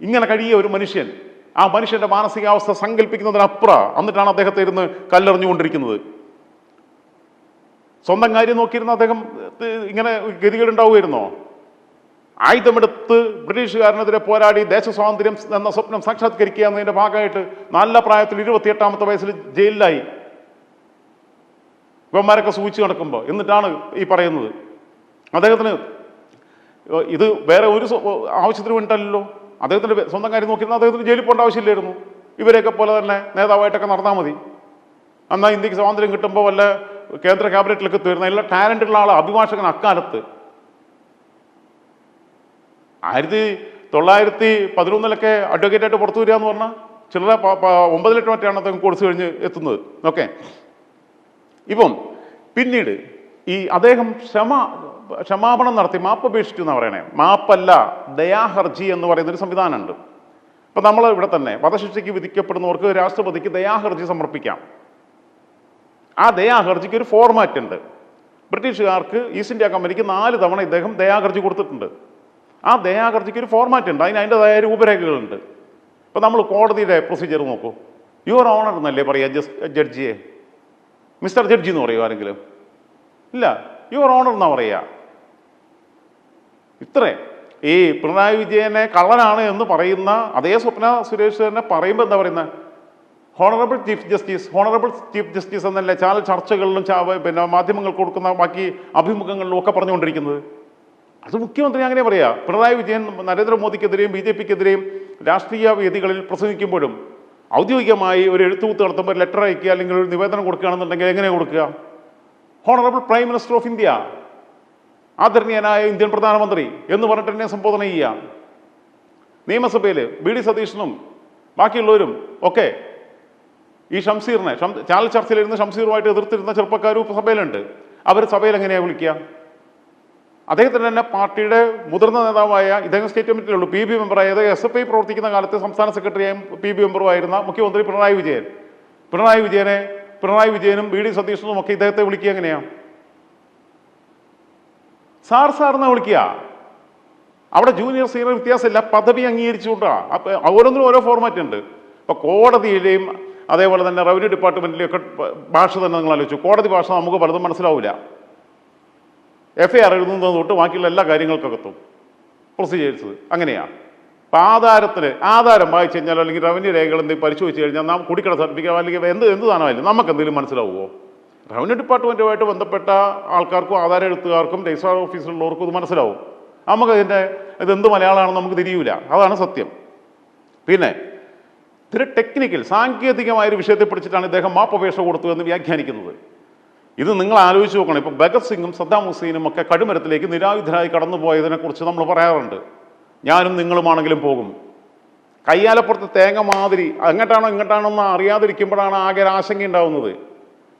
ഇങ്ങനെ കഴിയ ഒരു മനുഷ്യൻ. ആ മനുഷ്യന്റെ മാനസികാവസ്ഥ സങ്കല്പിക്കുന്നതിനപ്പുറ എന്നിട്ടാണ് അദ്ദേഹത്തെ ഇരുന്ന് കല്ലെറിഞ്ഞുകൊണ്ടിരിക്കുന്നത്. സ്വന്തം കാര്യം നോക്കിയിരുന്ന അദ്ദേഹം ഇങ്ങനെ ഗതികേടുണ്ടാവുമായിരുന്നോ? ആയുധമെടുത്ത് ബ്രിട്ടീഷുകാരനെതിരെ പോരാടി ദേശസ്വാതന്ത്ര്യം എന്ന സ്വപ്നം സാക്ഷാത്കരിക്കുക എന്നതിന്റെ ഭാഗമായിട്ട് നല്ല പ്രായത്തിൽ ഇരുപത്തിയെട്ടാമത്തെ വയസ്സിൽ ജയിലിലായി. ഇവന്മാരൊക്കെ സൂചിച്ചു നടക്കുമ്പോൾ എന്നിട്ടാണ് ഈ പറയുന്നത്. അദ്ദേഹത്തിന് ഇത് വേറെ ഒരു ആവശ്യത്തിന് വേണ്ടിയിട്ടല്ലല്ലോ. അദ്ദേഹത്തിന്റെ സ്വന്തം കാര്യം നോക്കിയിരുന്ന അദ്ദേഹത്തിന് ജയിലിൽ പോകേണ്ട ആവശ്യമില്ലായിരുന്നു. ഇവരെയൊക്കെ പോലെ തന്നെ നേതാവായിട്ടൊക്കെ നടന്നാൽ മതി. എന്നാൽ ഇന്ത്യയ്ക്ക് സ്വാതന്ത്ര്യം കിട്ടുമ്പോൾ വല്ല കേന്ദ്ര ക്യാബിനറ്റിലൊക്കെ തീർന്ന എല്ലാ ടാലന്റുള്ള ആൾ അഭിഭാഷകൻ അക്കാലത്ത്. ആയിരത്തി തൊള്ളായിരത്തി പതിനൊന്നിലൊക്കെ അഡ്വക്കേറ്റായിട്ട് പുറത്തു വരിക എന്ന് പറഞ്ഞാൽ പ- ഒമ്പത് ലക്ഷം മറ്റാണ് അദ്ദേഹം കോഴ്സ് കഴിഞ്ഞ് എത്തുന്നത്. ഓക്കെ ഇപ്പം പിന്നീട് ഈ അദ്ദേഹം ക്ഷമ ക്ഷമാപണം നടത്തി മാപ്പ് അപേക്ഷിച്ചു എന്ന് പറയണേ. മാപ്പല്ല ദയാഹർജി എന്ന് പറയുന്ന ഒരു സംവിധാനമുണ്ട്. ഇപ്പം നമ്മൾ ഇവിടെ തന്നെ വധശിക്ഷയ്ക്ക് വിധിക്കപ്പെടുന്നവർക്ക് രാഷ്ട്രപതിക്ക് ദയാഹർജി സമർപ്പിക്കാം. ആ ദയാഹർജിക്ക് ഒരു ഫോർമാറ്റ് ഉണ്ട്. ബ്രിട്ടീഷുകാർക്ക് ഈസ്റ്റ് ഇന്ത്യ കമ്പനിക്ക് നാല് തവണ ഇദ്ദേഹം ദയാഹർജി കൊടുത്തിട്ടുണ്ട്. ആ ദയാഹർജിക്ക് ഒരു ഫോർമാറ്റ് ഉണ്ട്. അതിന് അതിന്റെതായ രൂപരേഖകളുണ്ട്. ഇപ്പം നമ്മൾ കോടതിയുടെ പ്രൊസീജിയർ നോക്കൂ. യുവർ ഓണർ എന്നല്ലേ പറയുക ജഡ്ജിയെ? മിസ്റ്റർ ജഡ്ജി എന്ന് പറയുമോ ആരെങ്കിലും? ഇല്ല യുവർ ഓണർ എന്നാ പറയുക? ഇത്രേ. ഈ പിണറായി വിജയനെ കള്ളനാണ് എന്ന് പറയുന്ന അതേ സ്വപ്ന സുരേഷ് തന്നെ പറയുമ്പോൾ എന്താ പറയുന്നത് honourable chief justice honourable chief justice എന്നല്ലേ ചാല ചർച്ചകളിലും പിന്നെ മാധ്യമങ്ങൾ കൊടുക്കുന്ന ബാക്കി അഭിമുഖങ്ങളിലും ഒക്കെ പറഞ്ഞുകൊണ്ടിരിക്കുന്നത്. അത് മുഖ്യമന്ത്രി അങ്ങനെ പറയാ. പിണറായി വിജയൻ നരേന്ദ്രമോദിക്കെതിരെയും ബി ജെ പിക്കെതിരെയും രാഷ്ട്രീയ വേദികളിൽ പ്രസംഗിക്കുമ്പോഴും ഔദ്യോഗികമായി ഒരു എഴുത്തുകൂത്ത് നടത്തുമ്പോൾ ലെറ്റർ അയക്കുക അല്ലെങ്കിൽ ഒരു നിവേദനം കൊടുക്കുകയാണെന്നുണ്ടെങ്കിൽ എങ്ങനെ കൊടുക്കുക? Honourable prime minister of India ആദരണീയനായ ഇന്ത്യൻ പ്രധാനമന്ത്രി എന്ന് പറഞ്ഞിട്ട് എന്നെ സംബോധന ചെയ്യുക. നിയമസഭയിൽ ബി ഡി സതീശനും ബാക്കിയുള്ളവരും ഒക്കെ ഈ ഷംസീറിനെ ചാനൽ ചർച്ചയിലിരുന്ന് ഷംസീറുമായിട്ട് എതിർത്തിരുന്ന ചെറുപ്പക്കാരും സഭയിലുണ്ട് അവർ സഭയിൽ എങ്ങനെയാണ് വിളിക്കുക? അദ്ദേഹത്തിന് തന്നെ പാർട്ടിയുടെ മുതിർന്ന നേതാവായ ഇദ്ദേഹം സ്റ്റേറ്റ് കമ്മിറ്റിയിലുള്ളൂ പി ബി മെമ്പറായത് എസ് എഫ് ഐ പ്രവർത്തിക്കുന്ന കാലത്ത് സംസ്ഥാന സെക്രട്ടറിയായും പി ബി മെമ്പറുമായിരുന്ന മുഖ്യമന്ത്രി പിണറായി വിജയൻ. പിണറായി വിജയനെ പിണറായി വിജയനും ബി ഡി സതീശനും ഒക്കെ ഇദ്ദേഹത്തെ വിളിക്കുക എങ്ങനെയാ? സാർ സാർ വിളിക്കുക. അവിടെ ജൂനിയർ സീനിയർ വ്യത്യാസമില്ല. പദവി അംഗീകരിച്ചുകൊണ്ടാണ് അപ്പോൾ ഓരോന്നിനും ഓരോ ഫോർമാറ്റ് ഉണ്ട്. ഇപ്പോൾ കോടതിയിലെയും അതേപോലെ തന്നെ റവന്യൂ ഡിപ്പാർട്ട്മെന്റിലെയും ഒക്കെ ഭാഷ തന്നെ നിങ്ങൾ ആലോചിച്ചു. കോടതി ഭാഷ നമുക്ക് പലതും മനസ്സിലാവില്ല എഫ് ഐ ആർ എഴുതുന്നത് തൊട്ട് ബാക്കിയുള്ള എല്ലാ കാര്യങ്ങൾക്കകത്തും പ്രൊസീജിയേഴ്സ് അങ്ങനെയാണ് അപ്പോൾ ആധാരത്തിന് ആധാരം വായിച്ചു കഴിഞ്ഞാലോ അല്ലെങ്കിൽ റവന്യൂ രേഖകൾ എന്തെങ്കിലും പരിശോധിച്ച് കഴിഞ്ഞാൽ നാം കുടിക്കട സർട്ടിഫിക്കറ്റ് അല്ലെങ്കിൽ എന്ത് എന്ത് സാധനമായാലും നമുക്ക് എന്തെങ്കിലും മനസ്സിലാവുമോ റവന്യൂ ഡിപ്പാർട്ട്മെന്റുമായിട്ട് ബന്ധപ്പെട്ട ആൾക്കാർക്കും ആധാര എഴുത്തുകാർക്കും രജിസ്ട്രാർ ഓഫീസിലുള്ളവർക്കും ഇത് മനസ്സിലാവും. നമുക്ക് അതിന്റെ ഇത് എന്ത് മലയാളമാണെന്ന് നമുക്ക് തിരിയൂല. അതാണ് സത്യം. പിന്നെ ഇത്തിരി ടെക്നിക്കൽ സാങ്കേതികമായ ഒരു വിഷയത്തെ പിടിച്ചിട്ടാണ് ഇദ്ദേഹം മാപ്പപേക്ഷ കൊടുത്തു എന്ന് വ്യാഖ്യാനിക്കുന്നത്. ഇത് നിങ്ങൾ ആലോചിച്ച് നോക്കണം. ഇപ്പം ഭഗത് സിംഗും സദ്ദാം ഹുസൈനും ഒക്കെ കടുമരത്തിലേക്ക് നിരായുധരായി കടന്നുപോയതിനെക്കുറിച്ച് നമ്മൾ പറയാറുണ്ട്. ഞാനും നിങ്ങളുമാണെങ്കിലും പോകും. കയ്യാലപ്പുറത്ത് തേങ്ങ മാതിരി അങ്ങോട്ടാണോ ഇങ്ങോട്ടാണോ എന്ന് അറിയാതിരിക്കുമ്പോഴാണ് ആകെ ആശങ്ക ഉണ്ടാവുന്നത്.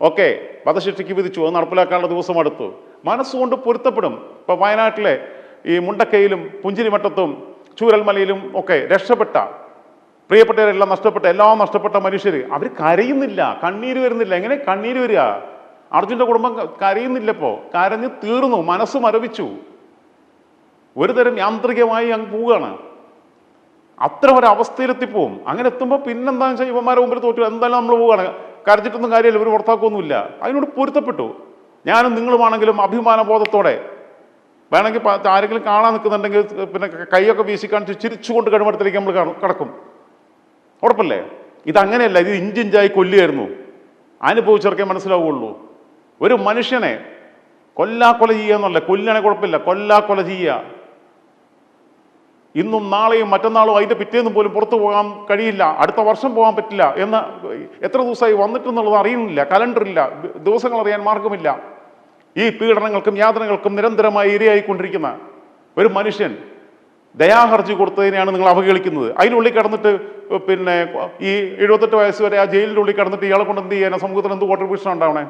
ഓക്കെ വധശിക്ഷയ്ക്ക് വിധിച്ചു അത് നടപ്പിലാക്കാനുള്ള ദിവസം അടുത്തു. മനസ്സുകൊണ്ട് പൊരുത്തപ്പെടും. ഇപ്പം വയനാട്ടിലെ ഈ മുണ്ടക്കയിലും പുഞ്ചിരിമട്ടത്തും ചൂരൽമലയിലും ഒക്കെ രക്ഷപ്പെട്ട പ്രിയപ്പെട്ടവരെല്ലാം നഷ്ടപ്പെട്ട എല്ലാം നഷ്ടപ്പെട്ട മനുഷ്യർ അവർ കരയുന്നില്ല. കണ്ണീര് വരുന്നില്ല. എങ്ങനെ കണ്ണീര് വരിക? അർജുന്റെ കുടുംബം കരയുന്നില്ലപ്പോൾ കരഞ്ഞ് തീർന്നു മനസ്സ് മരവിച്ചു. ഒരു തരം യാന്ത്രികമായി അങ്ങ് പോവുകയാണ്. അത്ര ഒരു അവസ്ഥയിലെത്തിപ്പോവും. അങ്ങനെ എത്തുമ്പോൾ പിന്നെന്താണെന്ന് വെച്ചാൽ ഇവന്മാരെ മുമ്പിൽ തോറ്റു. എന്തായാലും നമ്മൾ പോവുകയാണ്. കരച്ചിട്ടൊന്നും കാര്യമില്ല ഇവർ പുറത്താക്കൊന്നുമില്ല അതിനോട് പൊരുത്തപ്പെട്ടു. ഞാനും നിങ്ങളുമാണെങ്കിലും അഭിമാനബോധത്തോടെ വേണമെങ്കിൽ ആരെങ്കിലും കാണാൻ നിൽക്കുന്നുണ്ടെങ്കിൽ പിന്നെ കൈയൊക്കെ വീശി കാണിച്ച് ചിരിച്ചുകൊണ്ട് കഴിവടത്തിലേക്ക് നമ്മൾ കടക്കും. ഉറപ്പല്ലേ? ഇതങ്ങനെയല്ല ഇത് ഇഞ്ചിഞ്ചായി കൊല്ലുകയായിരുന്നു. അനുഭവിച്ചവർക്കേ മനസ്സിലാവുകയുള്ളൂ ഒരു മനുഷ്യനെ കൊല്ലാക്കൊല ചെയ്യുക എന്നല്ല കൊല്ലണേ കുഴപ്പമില്ല കൊല്ലാക്കൊല ചെയ്യുക. ഇന്നും നാളെയും മറ്റന്നാളും അതിന്റെ പിറ്റേന്നും പോലും പുറത്തു പോകാൻ കഴിയില്ല. അടുത്ത വർഷം പോകാൻ പറ്റില്ല എന്ന് എത്ര ദിവസമായി വന്നിട്ടെന്നുള്ളത് അറിയുന്നില്ല. കലണ്ടറില്ല ദിവസങ്ങൾ അറിയാൻ മാർഗമില്ല. ഈ പീഡനങ്ങൾക്കും യാതനകൾക്കും നിരന്തരമായി ഇരയായിക്കൊണ്ടിരിക്കുന്ന ഒരു മനുഷ്യൻ ദയാഹർജി കൊടുത്തതിനെയാണ് നിങ്ങൾ അവഹേളിക്കുന്നത്. അതിനുള്ളിൽ കിടന്നിട്ട് പിന്നെ ഈ എഴുപത്തെട്ട് വയസ്സ് വരെ ആ ജയിലിന്റെ ഉള്ളിൽ കിടന്നിട്ട് ഇയാളെ കൊണ്ട് എന്ത് ചെയ്യാനാ? സമൂഹത്തിന് എന്ത് കോൺട്രിബ്യൂഷൻ ഉണ്ടാവണേ?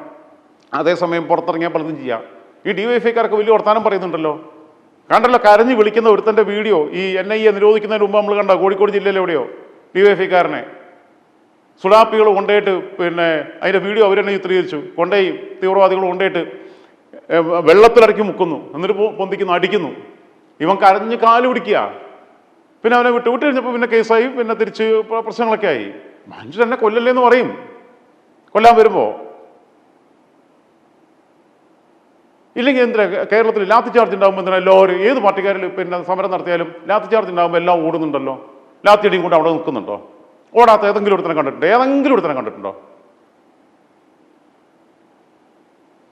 അതേസമയം പുറത്തിറങ്ങിയാൽ പലതും ചെയ്യാം. ഈ ഡി വൈഫ് ഐക്കാർക്ക് വലിയ വർത്താനം പറയുന്നുണ്ടല്ലോ. കണ്ടല്ലോ കരഞ്ഞു വിളിക്കുന്ന ഒരുത്തന്റെ വീഡിയോ ഈ എൻ ഐ എ നിരോധിക്കുന്നതിന് മുമ്പ് നമ്മൾ കണ്ട? കോഴിക്കോട് ജില്ലയിൽ എവിടെയോ? ഡി വൈഫ് ഐക്കാരനെ സുഡാപ്പികൾ കൊണ്ടുപോയിട്ട് പിന്നെ അതിന്റെ വീഡിയോ അവർ തന്നെ ചിത്രീകരിച്ചു. കൊണ്ടുപോയി തീവ്രവാദികൾ കൊണ്ടുപോയിട്ട് വെള്ളത്തിലടക്കി മുക്കുന്നു. എന്നിട്ട് പൊന്തിക്കുന്നു അടിക്കുന്നു. ഇവൻ കരഞ്ഞ് കാൽ പിടിക്കുക. പിന്നെ അവനെ വിട്ടു വിട്ട് കഴിഞ്ഞപ്പോൾ പിന്നെ കേസായി പിന്നെ തിരിച്ച് പ്രശ്നങ്ങളൊക്കെ ആയി. മനുഷ്യൻ എന്നെ കൊല്ലല്ലേ എന്ന് പറയും. കൊല്ലാൻ വരുമ്പോൾ ഇല്ലെങ്കിൽ എന്തിനാ കേരളത്തിൽ ലാത്തി ചാർജ് ഉണ്ടാകുമ്പോൾ എന്തിനാ എല്ലാവരും ഏത് പാർട്ടിക്കാരിൽ പിന്നെ സമരം നടത്തിയാലും ലാത്തി ചാർജ് ഉണ്ടാകുമ്പോൾ എല്ലാം ഓടുന്നുണ്ടല്ലോ? ലാത്തിയടിയും കൊണ്ട് അവിടെ നിൽക്കുന്നുണ്ടോ? ഓടാത്ത ഏതെങ്കിലും ഒരുത്തനെ കണ്ടിട്ടുണ്ടോ? ഏതെങ്കിലും ഒരുത്തനെ കണ്ടിട്ടുണ്ടോ?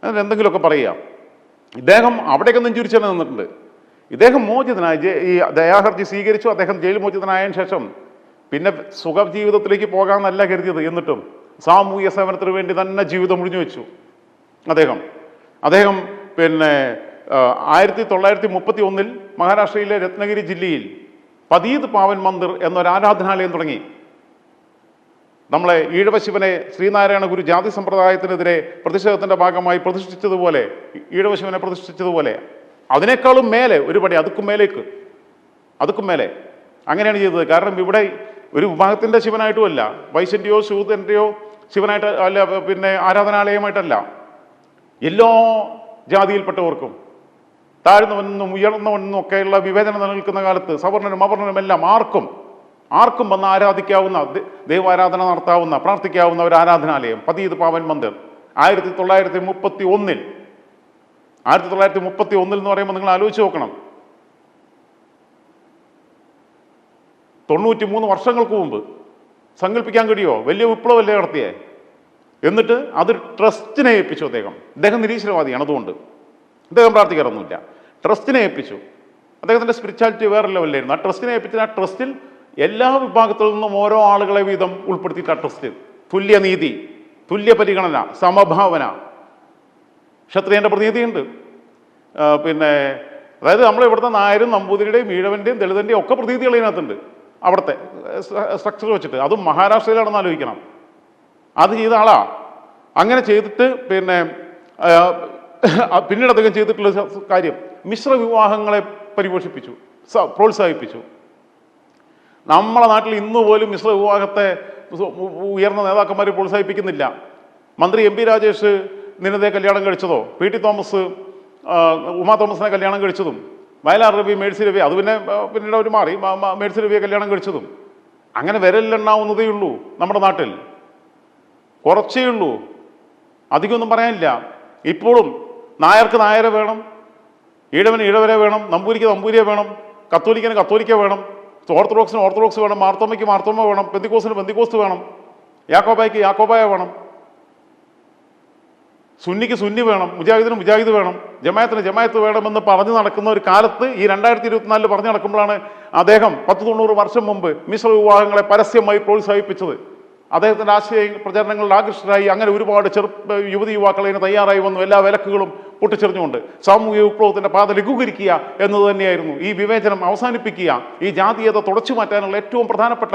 അതിന് എന്തെങ്കിലുമൊക്കെ പറയുക. ഇദ്ദേഹം അവിടെയൊക്കെ നെഞ്ചുരിച്ച് തന്നെ നിന്നിട്ടുണ്ട്. ഇദ്ദേഹം മോചിതനായി ഈ ദയാഹർജി സ്വീകരിച്ചു. അദ്ദേഹം ജയിൽ മോചിതനായതിനു ശേഷം പിന്നെ സുഖജീവിതത്തിലേക്ക് പോകാമെന്നല്ല കരുതിയത്. എന്നിട്ടും സാമൂഹ്യ സേവനത്തിന് വേണ്ടി തന്നെ ജീവിതം മുഴിഞ്ഞു വെച്ചു അദ്ദേഹം. അദ്ദേഹം പിന്നെ ആയിരത്തി തൊള്ളായിരത്തി മുപ്പത്തി ഒന്നിൽ മഹാരാഷ്ട്രയിലെ രത്നഗിരി ജില്ലയിൽ പതീത് പാവൻ മന്ദിർ എന്നൊരു ആരാധനാലയം തുടങ്ങി. നമ്മളെ ഈഴവ ശിവനെ ശ്രീനാരായണ ഗുരു ജാതി സമ്പ്രദായത്തിനെതിരെ പ്രതിഷേധത്തിന്റെ ഭാഗമായി പ്രതിഷ്ഠിച്ചതുപോലെ ഈഴവ ശിവനെ പ്രതിഷ്ഠിച്ചതുപോലെ അതിനേക്കാളും മേലെ ഒരുപടി അതുക്കും മേലേക്ക് അതുക്കും മേലെ. അങ്ങനെയാണ് ചെയ്തത്. കാരണം ഇവിടെ ഒരു വിഭാഗത്തിന്റെ ശിവനായിട്ടുമല്ല വൈശ്യന്റെയോ ശൂദ്രന്റെയോ ശിവനായിട്ട് അല്ല പിന്നെ ആരാധനാലയമായിട്ടല്ല. എല്ലാ ജാതിയിൽപ്പെട്ടവർക്കും താഴ്ന്നവനെന്നും ഉയർന്നവനെന്നും ഒക്കെയുള്ള വിവേചനം നിലനിൽക്കുന്ന കാലത്ത് സവർണനും അവർണനും എല്ലാം ആർക്കും ആർക്കും വന്ന് ആരാധിക്കാവുന്ന ദൈവാരാധന നടത്താവുന്ന പ്രാർത്ഥിക്കാവുന്ന ഒരു ആരാധനാലയം പതീത് പാവൻ മന്ദിർ. ആയിരത്തി തൊള്ളായിരത്തി മുപ്പത്തി ഒന്നിൽ ആയിരത്തി തൊള്ളായിരത്തി മുപ്പത്തി ഒന്നിൽ എന്ന് പറയുമ്പോൾ നിങ്ങൾ ആലോചിച്ച് നോക്കണം. തൊണ്ണൂറ്റി മൂന്ന് വർഷങ്ങൾക്ക് മുമ്പ് സങ്കല്പിക്കാൻ കഴിയുമോ? വലിയ വിപ്ലവമല്ലേ നടത്തിയേ? എന്നിട്ട് അത് ട്രസ്റ്റിനെ ഏൽപ്പിച്ചു അദ്ദേഹം. അദ്ദേഹം നിരീശ്വരവാദിയാണ് അതുകൊണ്ട്. അദ്ദേഹം പ്രാർത്ഥിക്കാറൊന്നുമില്ല. ട്രസ്റ്റിനെ ഏൽപ്പിച്ചു. അദ്ദേഹത്തിന്റെ സ്പിരിച്വാലിറ്റി വേറെ ലെവലിലായിരുന്നു ആ ട്രസ്റ്റിനെ ഏൽപ്പിച്ച ആ ട്രസ്റ്റിൽ എല്ലാ വിഭാഗത്തിൽ നിന്നും ഓരോ ആളുകളെ വീതം ഉൾപ്പെടുത്തിയിട്ട് ആ ട്രസ്റ്റ് തുല്യനീതി തുല്യ പരിഗണന സമഭാവന. ക്ഷത്രിയന്റെ പ്രതിനിധിയുണ്ട്. പിന്നെ അതായത് നമ്മൾ ഇവിടുത്തെ നായരും നമ്പൂതിരിയുടെയും ഈഴവന്റെയും ദളിതന്റെയും ഒക്കെ പ്രതിനിധികൾ ഇതിനകത്തുണ്ട്. അവിടുത്തെ സ്ട്രക്ചർ വെച്ചിട്ട്. അതും മഹാരാഷ്ട്രയിലാണെന്ന് ആലോചിക്കണം. അത് ചെയ്ത ആളാ. അങ്ങനെ ചെയ്തിട്ട് പിന്നെ പിന്നീട് അദ്ദേഹം ചെയ്തിട്ടുള്ള കാര്യം മിശ്ര വിവാഹങ്ങളെ പരിപോഷിപ്പിച്ചു പ്രോത്സാഹിപ്പിച്ചു. നമ്മളെ നാട്ടിൽ ഇന്ന് പോലും മിശ്ര വിവാഹത്തെ ഉയർന്ന നേതാക്കന്മാർ പ്രോത്സാഹിപ്പിക്കുന്നില്ല. മന്ത്രി എം പി രാജേഷ് നിന്നതേ കല്യാണം കഴിച്ചതോ? പി ടി തോമസ് ഉമാ തോമസിനെ കല്യാണം കഴിച്ചതും? വയലാർ രവി മേഴ്സി രവി അത് പിന്നെ പിന്നീട് അവർ മാറി. മേഴ്സി രവിയെ കല്യാണം കഴിച്ചതും. അങ്ങനെ വിരലിലെണ്ണാവുന്നതേ ഉള്ളൂ നമ്മുടെ നാട്ടിൽ. കുറച്ചേ ഉള്ളൂ. അധികമൊന്നും പറയാനില്ല. ഇപ്പോഴും നായർക്ക് നായരെ വേണം ഈഴവന് ഈഴവരെ വേണം നമ്പൂരിക്ക് നമ്പൂരിയെ വേണം കത്തോലിക്കന് കത്തോലിക്ക വേണം ഓർത്തഡോക്സിന് ഓർത്തഡോക്സ് വേണം മാർത്തോമയ്ക്ക് മാർത്തോമ വേണം പെന്തിക്കോസിന് പെന്തിക്കോസ് വേണം യാക്കോബായ്ക്ക് യാക്കോബായ വേണം സുന്നിക്ക് സുന്നി വേണം മുജാഹിദിന് മുജാഹിദ് വേണം ജമായത്തിന് ജമായത്ത് വേണമെന്ന് പറഞ്ഞു നടക്കുന്ന ഒരു കാലത്ത് ഈ രണ്ടായിരത്തി ഇരുപത്തിനാലിൽ പറഞ്ഞു നടക്കുമ്പോഴാണ് അദ്ദേഹം പത്ത് തൊണ്ണൂറ് വർഷം മുമ്പ് മിശ്ര വിവാഹങ്ങളെ പരസ്യമായി പ്രോത്സാഹിപ്പിച്ചത്. അദ്ദേഹത്തിന്റെ ആശയ പ്രചരണങ്ങളിൽ ആകൃഷ്ടരായി അങ്ങനെ ഒരുപാട് ചെറു യുവതി യുവാക്കൾ അതിന് തയ്യാറായി വന്നു. എല്ലാ വിലക്കുകളും പൊട്ടിച്ചെറിഞ്ഞുകൊണ്ട് സാമൂഹിക വിപ്ലവത്തിന്റെ പാത ലഘൂകരിക്കുക എന്നത് തന്നെയായിരുന്നു. ഈ വിവേചനം അവസാനിപ്പിക്കുക ഈ ജാതീയത തുടച്ചു മാറ്റാനുള്ള ഏറ്റവും പ്രധാനപ്പെട്ട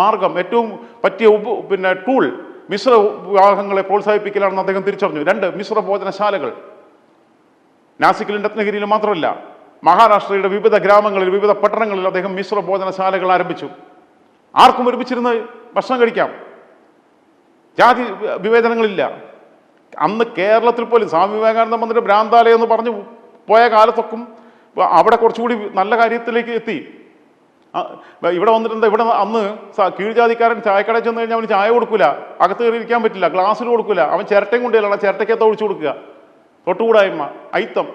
മാർഗം ഏറ്റവും പറ്റിയ ഉപ പിന്നെ ടൂൾ മിശ്ര വിവാഹങ്ങളെ പ്രോത്സാഹിപ്പിക്കലാണെന്ന് അദ്ദേഹം തിരിച്ചറിഞ്ഞു. രണ്ട് മിശ്ര ഭോജനശാലകൾ. നാസിക്കിലും രത്നഗിരിയിലും മാത്രമല്ല മഹാരാഷ്ട്രയുടെ വിവിധ ഗ്രാമങ്ങളിൽ വിവിധ പട്ടണങ്ങളിൽ അദ്ദേഹം മിശ്ര ഭോജനശാലകൾ ആരംഭിച്ചു. ആർക്കും ഒരുമിച്ചിരുന്ന് ഭക്ഷണം കഴിക്കാം. ജാതി വിവേചനങ്ങളില്ല അന്ന് കേരളത്തിൽ പോലും സ്വാമി വിവേകാനന്ദ മന്ദിര ഭ്രാന്താലയം എന്ന് പറഞ്ഞു പോയ കാലത്തൊക്കും അവിടെ കുറച്ചുകൂടി നല്ല കാര്യത്തിലേക്ക് എത്തി. ഇവിടെ വന്നിട്ടുണ്ട് ഇവിടെ അന്ന് കീഴ്ജാതിക്കാരൻ ചായക്കടയിൽ ചെന്ന് കഴിഞ്ഞാൽ അവന് ചായ കൊടുക്കില്ല അകത്ത് കയറി ഇരിക്കാൻ പറ്റില്ല. ഗ്ലാസ്സിൽ കൊടുക്കില്ല അവൻ ചിരട്ടയും കൊണ്ടുവരണം ചിരട്ടയ്ക്കകത്ത് ഒഴിച്ചു കൊടുക്കുക. തൊട്ടുകൂടായ്മ. ഐത്തം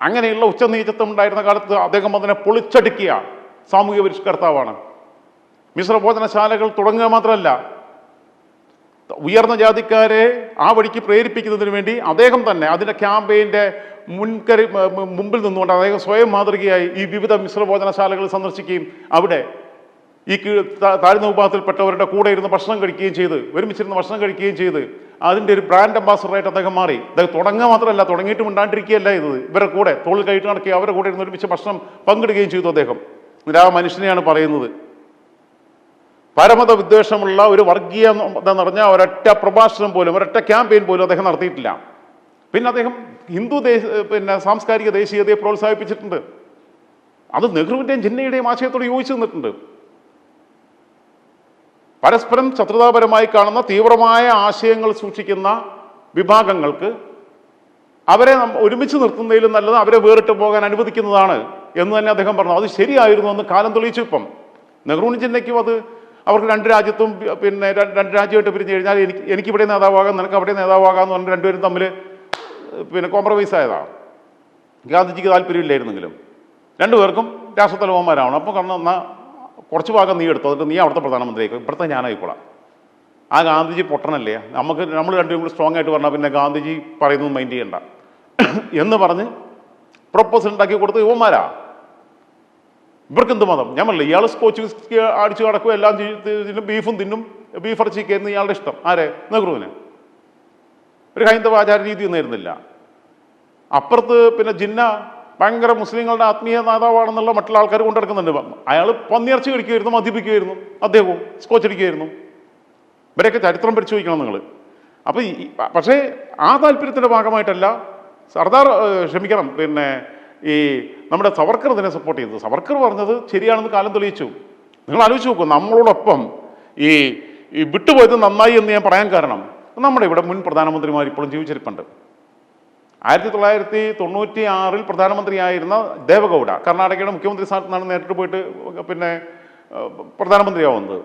അങ്ങനെയുള്ള ഉച്ചനീചത്വം ഉണ്ടായിരുന്ന കാലത്ത് അദ്ദേഹം അതിനെ പൊളിച്ചടുക്കിയ സാമൂഹ്യ പരിഷ്കർത്താവാണ്. മിശ്ര ഭോജനശാലകൾ തുടങ്ങുക മാത്രമല്ല ഉയർന്ന ജാതിക്കാരെ ആ വഴിക്ക് പ്രേരിപ്പിക്കുന്നതിന് വേണ്ടി അദ്ദേഹം തന്നെ അതിന്റെ ക്യാമ്പയിന്റെ മുൻകരി മുമ്പിൽ നിന്നുകൊണ്ട് അദ്ദേഹം സ്വയം മാതൃകയായി ഈ വിവിധ മിശ്രഭോജനശാലകൾ സന്ദർശിക്കുകയും അവിടെ ഈ താഴ്ന്ന വിഭാഗത്തിൽപ്പെട്ടവരുടെ കൂടെ ഇരുന്ന് ഭക്ഷണം കഴിക്കുകയും ചെയ്ത് ഒരുമിച്ചിരുന്ന് ഭക്ഷണം കഴിക്കുകയും ചെയ്ത് അതിന്റെ ഒരു ബ്രാൻഡ് അംബാസഡറായിട്ട് അദ്ദേഹം മാറി. അദ്ദേഹം തുടങ്ങുക മാത്രമല്ല തുടങ്ങിയിട്ടും ഉണ്ടാണ്ടിരിക്കുകയല്ല ഇത്. ഇവരുടെ കൂടെ തോളിൽ കഴിഞ്ഞു നടക്കി അവരുടെ കൂടെ ഇരുന്ന് ഒരുമിച്ച് ഭക്ഷണം പങ്കിടുകയും ചെയ്തു അദ്ദേഹം. ആ മനുഷ്യനെയാണ് പറയുന്നത്. പരമത വിദ്വേഷമുള്ള ഒരു വർഗീയ നിറഞ്ഞ ഒരൊറ്റ പ്രഭാഷണം പോലും ഒരൊറ്റ ക്യാമ്പയിൻ പോലും അദ്ദേഹം നടത്തിയിട്ടില്ല. പിന്നെ അദ്ദേഹം ഹിന്ദു പിന്നെ സാംസ്കാരിക ദേശീയതയെ പ്രോത്സാഹിപ്പിച്ചിട്ടുണ്ട്. അത് നെഹ്റുവിന്റെയും ജിന്നയുടെയും ആശയത്തോട് യോജിച്ചു നിന്നിട്ടുണ്ട്. പരസ്പരം ശത്രുതാപരമായി കാണുന്ന തീവ്രമായ ആശയങ്ങൾ സൂക്ഷിക്കുന്ന വിഭാഗങ്ങൾക്ക് അവരെ ഒരുമിച്ച് നിർത്തുന്നതിലും നല്ലത് അവരെ വേറിട്ട് പോകാൻ അനുവദിക്കുന്നതാണ് എന്ന് തന്നെ അദ്ദേഹം പറഞ്ഞു. അത് ശരിയായിരുന്നു എന്ന് കാലം തെളിയിച്ചു ഇപ്പം. നെഹ്റുവിനും ജിന്നയ്ക്കും അത് അവർക്ക് രണ്ട് രാജ്യത്തും പിന്നെ രണ്ട് രാജ്യമായിട്ട് പിരിഞ്ഞു കഴിഞ്ഞാൽ എനിക്ക് എനിക്കിവിടെ നേതാവാകാം നിനക്ക് അവിടെ നേതാവാകാം എന്ന് പറഞ്ഞ് രണ്ടുപേരും തമ്മിൽ പിന്നെ കോംപ്രമൈസ് ആയതാണ്. ഗാന്ധിജിക്ക് താല്പര്യമില്ലായിരുന്നെങ്കിലും. രണ്ടുപേർക്കും രാഷ്ട്രത്തലവന്മാരാവണം. അപ്പോൾ കാരണം എന്നാൽ കുറച്ച് ഭാഗം നീ എടുത്തു എന്നിട്ട് നീ അവിടുത്തെ പ്രധാനമന്ത്രിയാക്കും ഇവിടുത്തെ ഞാനായിക്കോളാം ആ ഗാന്ധിജി പൊട്ടണല്ലേ നമുക്ക് നമ്മൾ രണ്ടുപേരും കൂടി സ്ട്രോങ് ആയിട്ട് പറഞ്ഞാൽ പിന്നെ ഗാന്ധിജി പറയുന്നത് മൈൻഡ് ചെയ്യണ്ട. എന്ന് പറഞ്ഞ് പ്രൊപ്പോസൽ ഉണ്ടാക്കി കൊടുത്ത് യുവന്മാരാ? ഇവർക്ക് എന്ത് മതം? ഞാൻ പറഞ്ഞില്ല ഇയാൾ സ്കോച്ച് വിസ്കി അടിച്ചു കടക്കും എല്ലാം ചെയ്യും ബീഫും തിന്നും ബീഫ് ഇറച്ചി കയറുന്ന ഇയാളുടെ ഇഷ്ടം. ആരെ? നെഹ്റുവിന്. ഒരു ഹൈന്ദവ ആചാര രീതി ഒന്നും ആയിരുന്നില്ല. അപ്പുറത്ത് പിന്നെ ജിന്ന ഭയങ്കര മുസ്ലിങ്ങളുടെ ആത്മീയ നേതാവാണെന്നുള്ള മറ്റുള്ള ആൾക്കാർ കൊണ്ടെടുക്കുന്നുണ്ട് അയാൾ പന്നിയിറച്ചി കഴിക്കുമായിരുന്നു മദ്യപിക്കുമായിരുന്നു അദ്ദേഹവും സ്കോച്ച് അടിക്കുമായിരുന്നു. ഇവരെയൊക്കെ ചരിത്രം പരിശോധിക്കണം നിങ്ങൾ അപ്പോൾ പക്ഷേ ആ താല്പര്യത്തിന്റെ ഭാഗമായിട്ടല്ല സർദാർ ക്ഷമിക്കണം പിന്നെ ഈ നമ്മുടെ സവർക്കർ ഇതിനെ സപ്പോർട്ട് ചെയ്തത്. സവർക്കർ പറഞ്ഞത് ശരിയാണെന്ന് കാലം തെളിയിച്ചു. നിങ്ങൾ ആലോചിച്ച് നോക്കൂ നമ്മളോടൊപ്പം ഈ ഈ വിട്ടുപോയത് നന്നായി എന്ന് ഞാൻ പറയാൻ കാരണം നമ്മുടെ ഇവിടെ മുൻ പ്രധാനമന്ത്രിമാർ ഇപ്പോഴും ജീവിച്ചിരിപ്പുണ്ട്. ആയിരത്തി തൊള്ളായിരത്തി തൊണ്ണൂറ്റി ആറിൽ പ്രധാനമന്ത്രിയായിരുന്ന ദേവഗൗഡ കർണാടകയുടെ മുഖ്യമന്ത്രി സ്ഥാനത്ത് നിന്നാണ് നേരിട്ട് പോയിട്ട് പിന്നെ പ്രധാനമന്ത്രിയാവുന്നത്.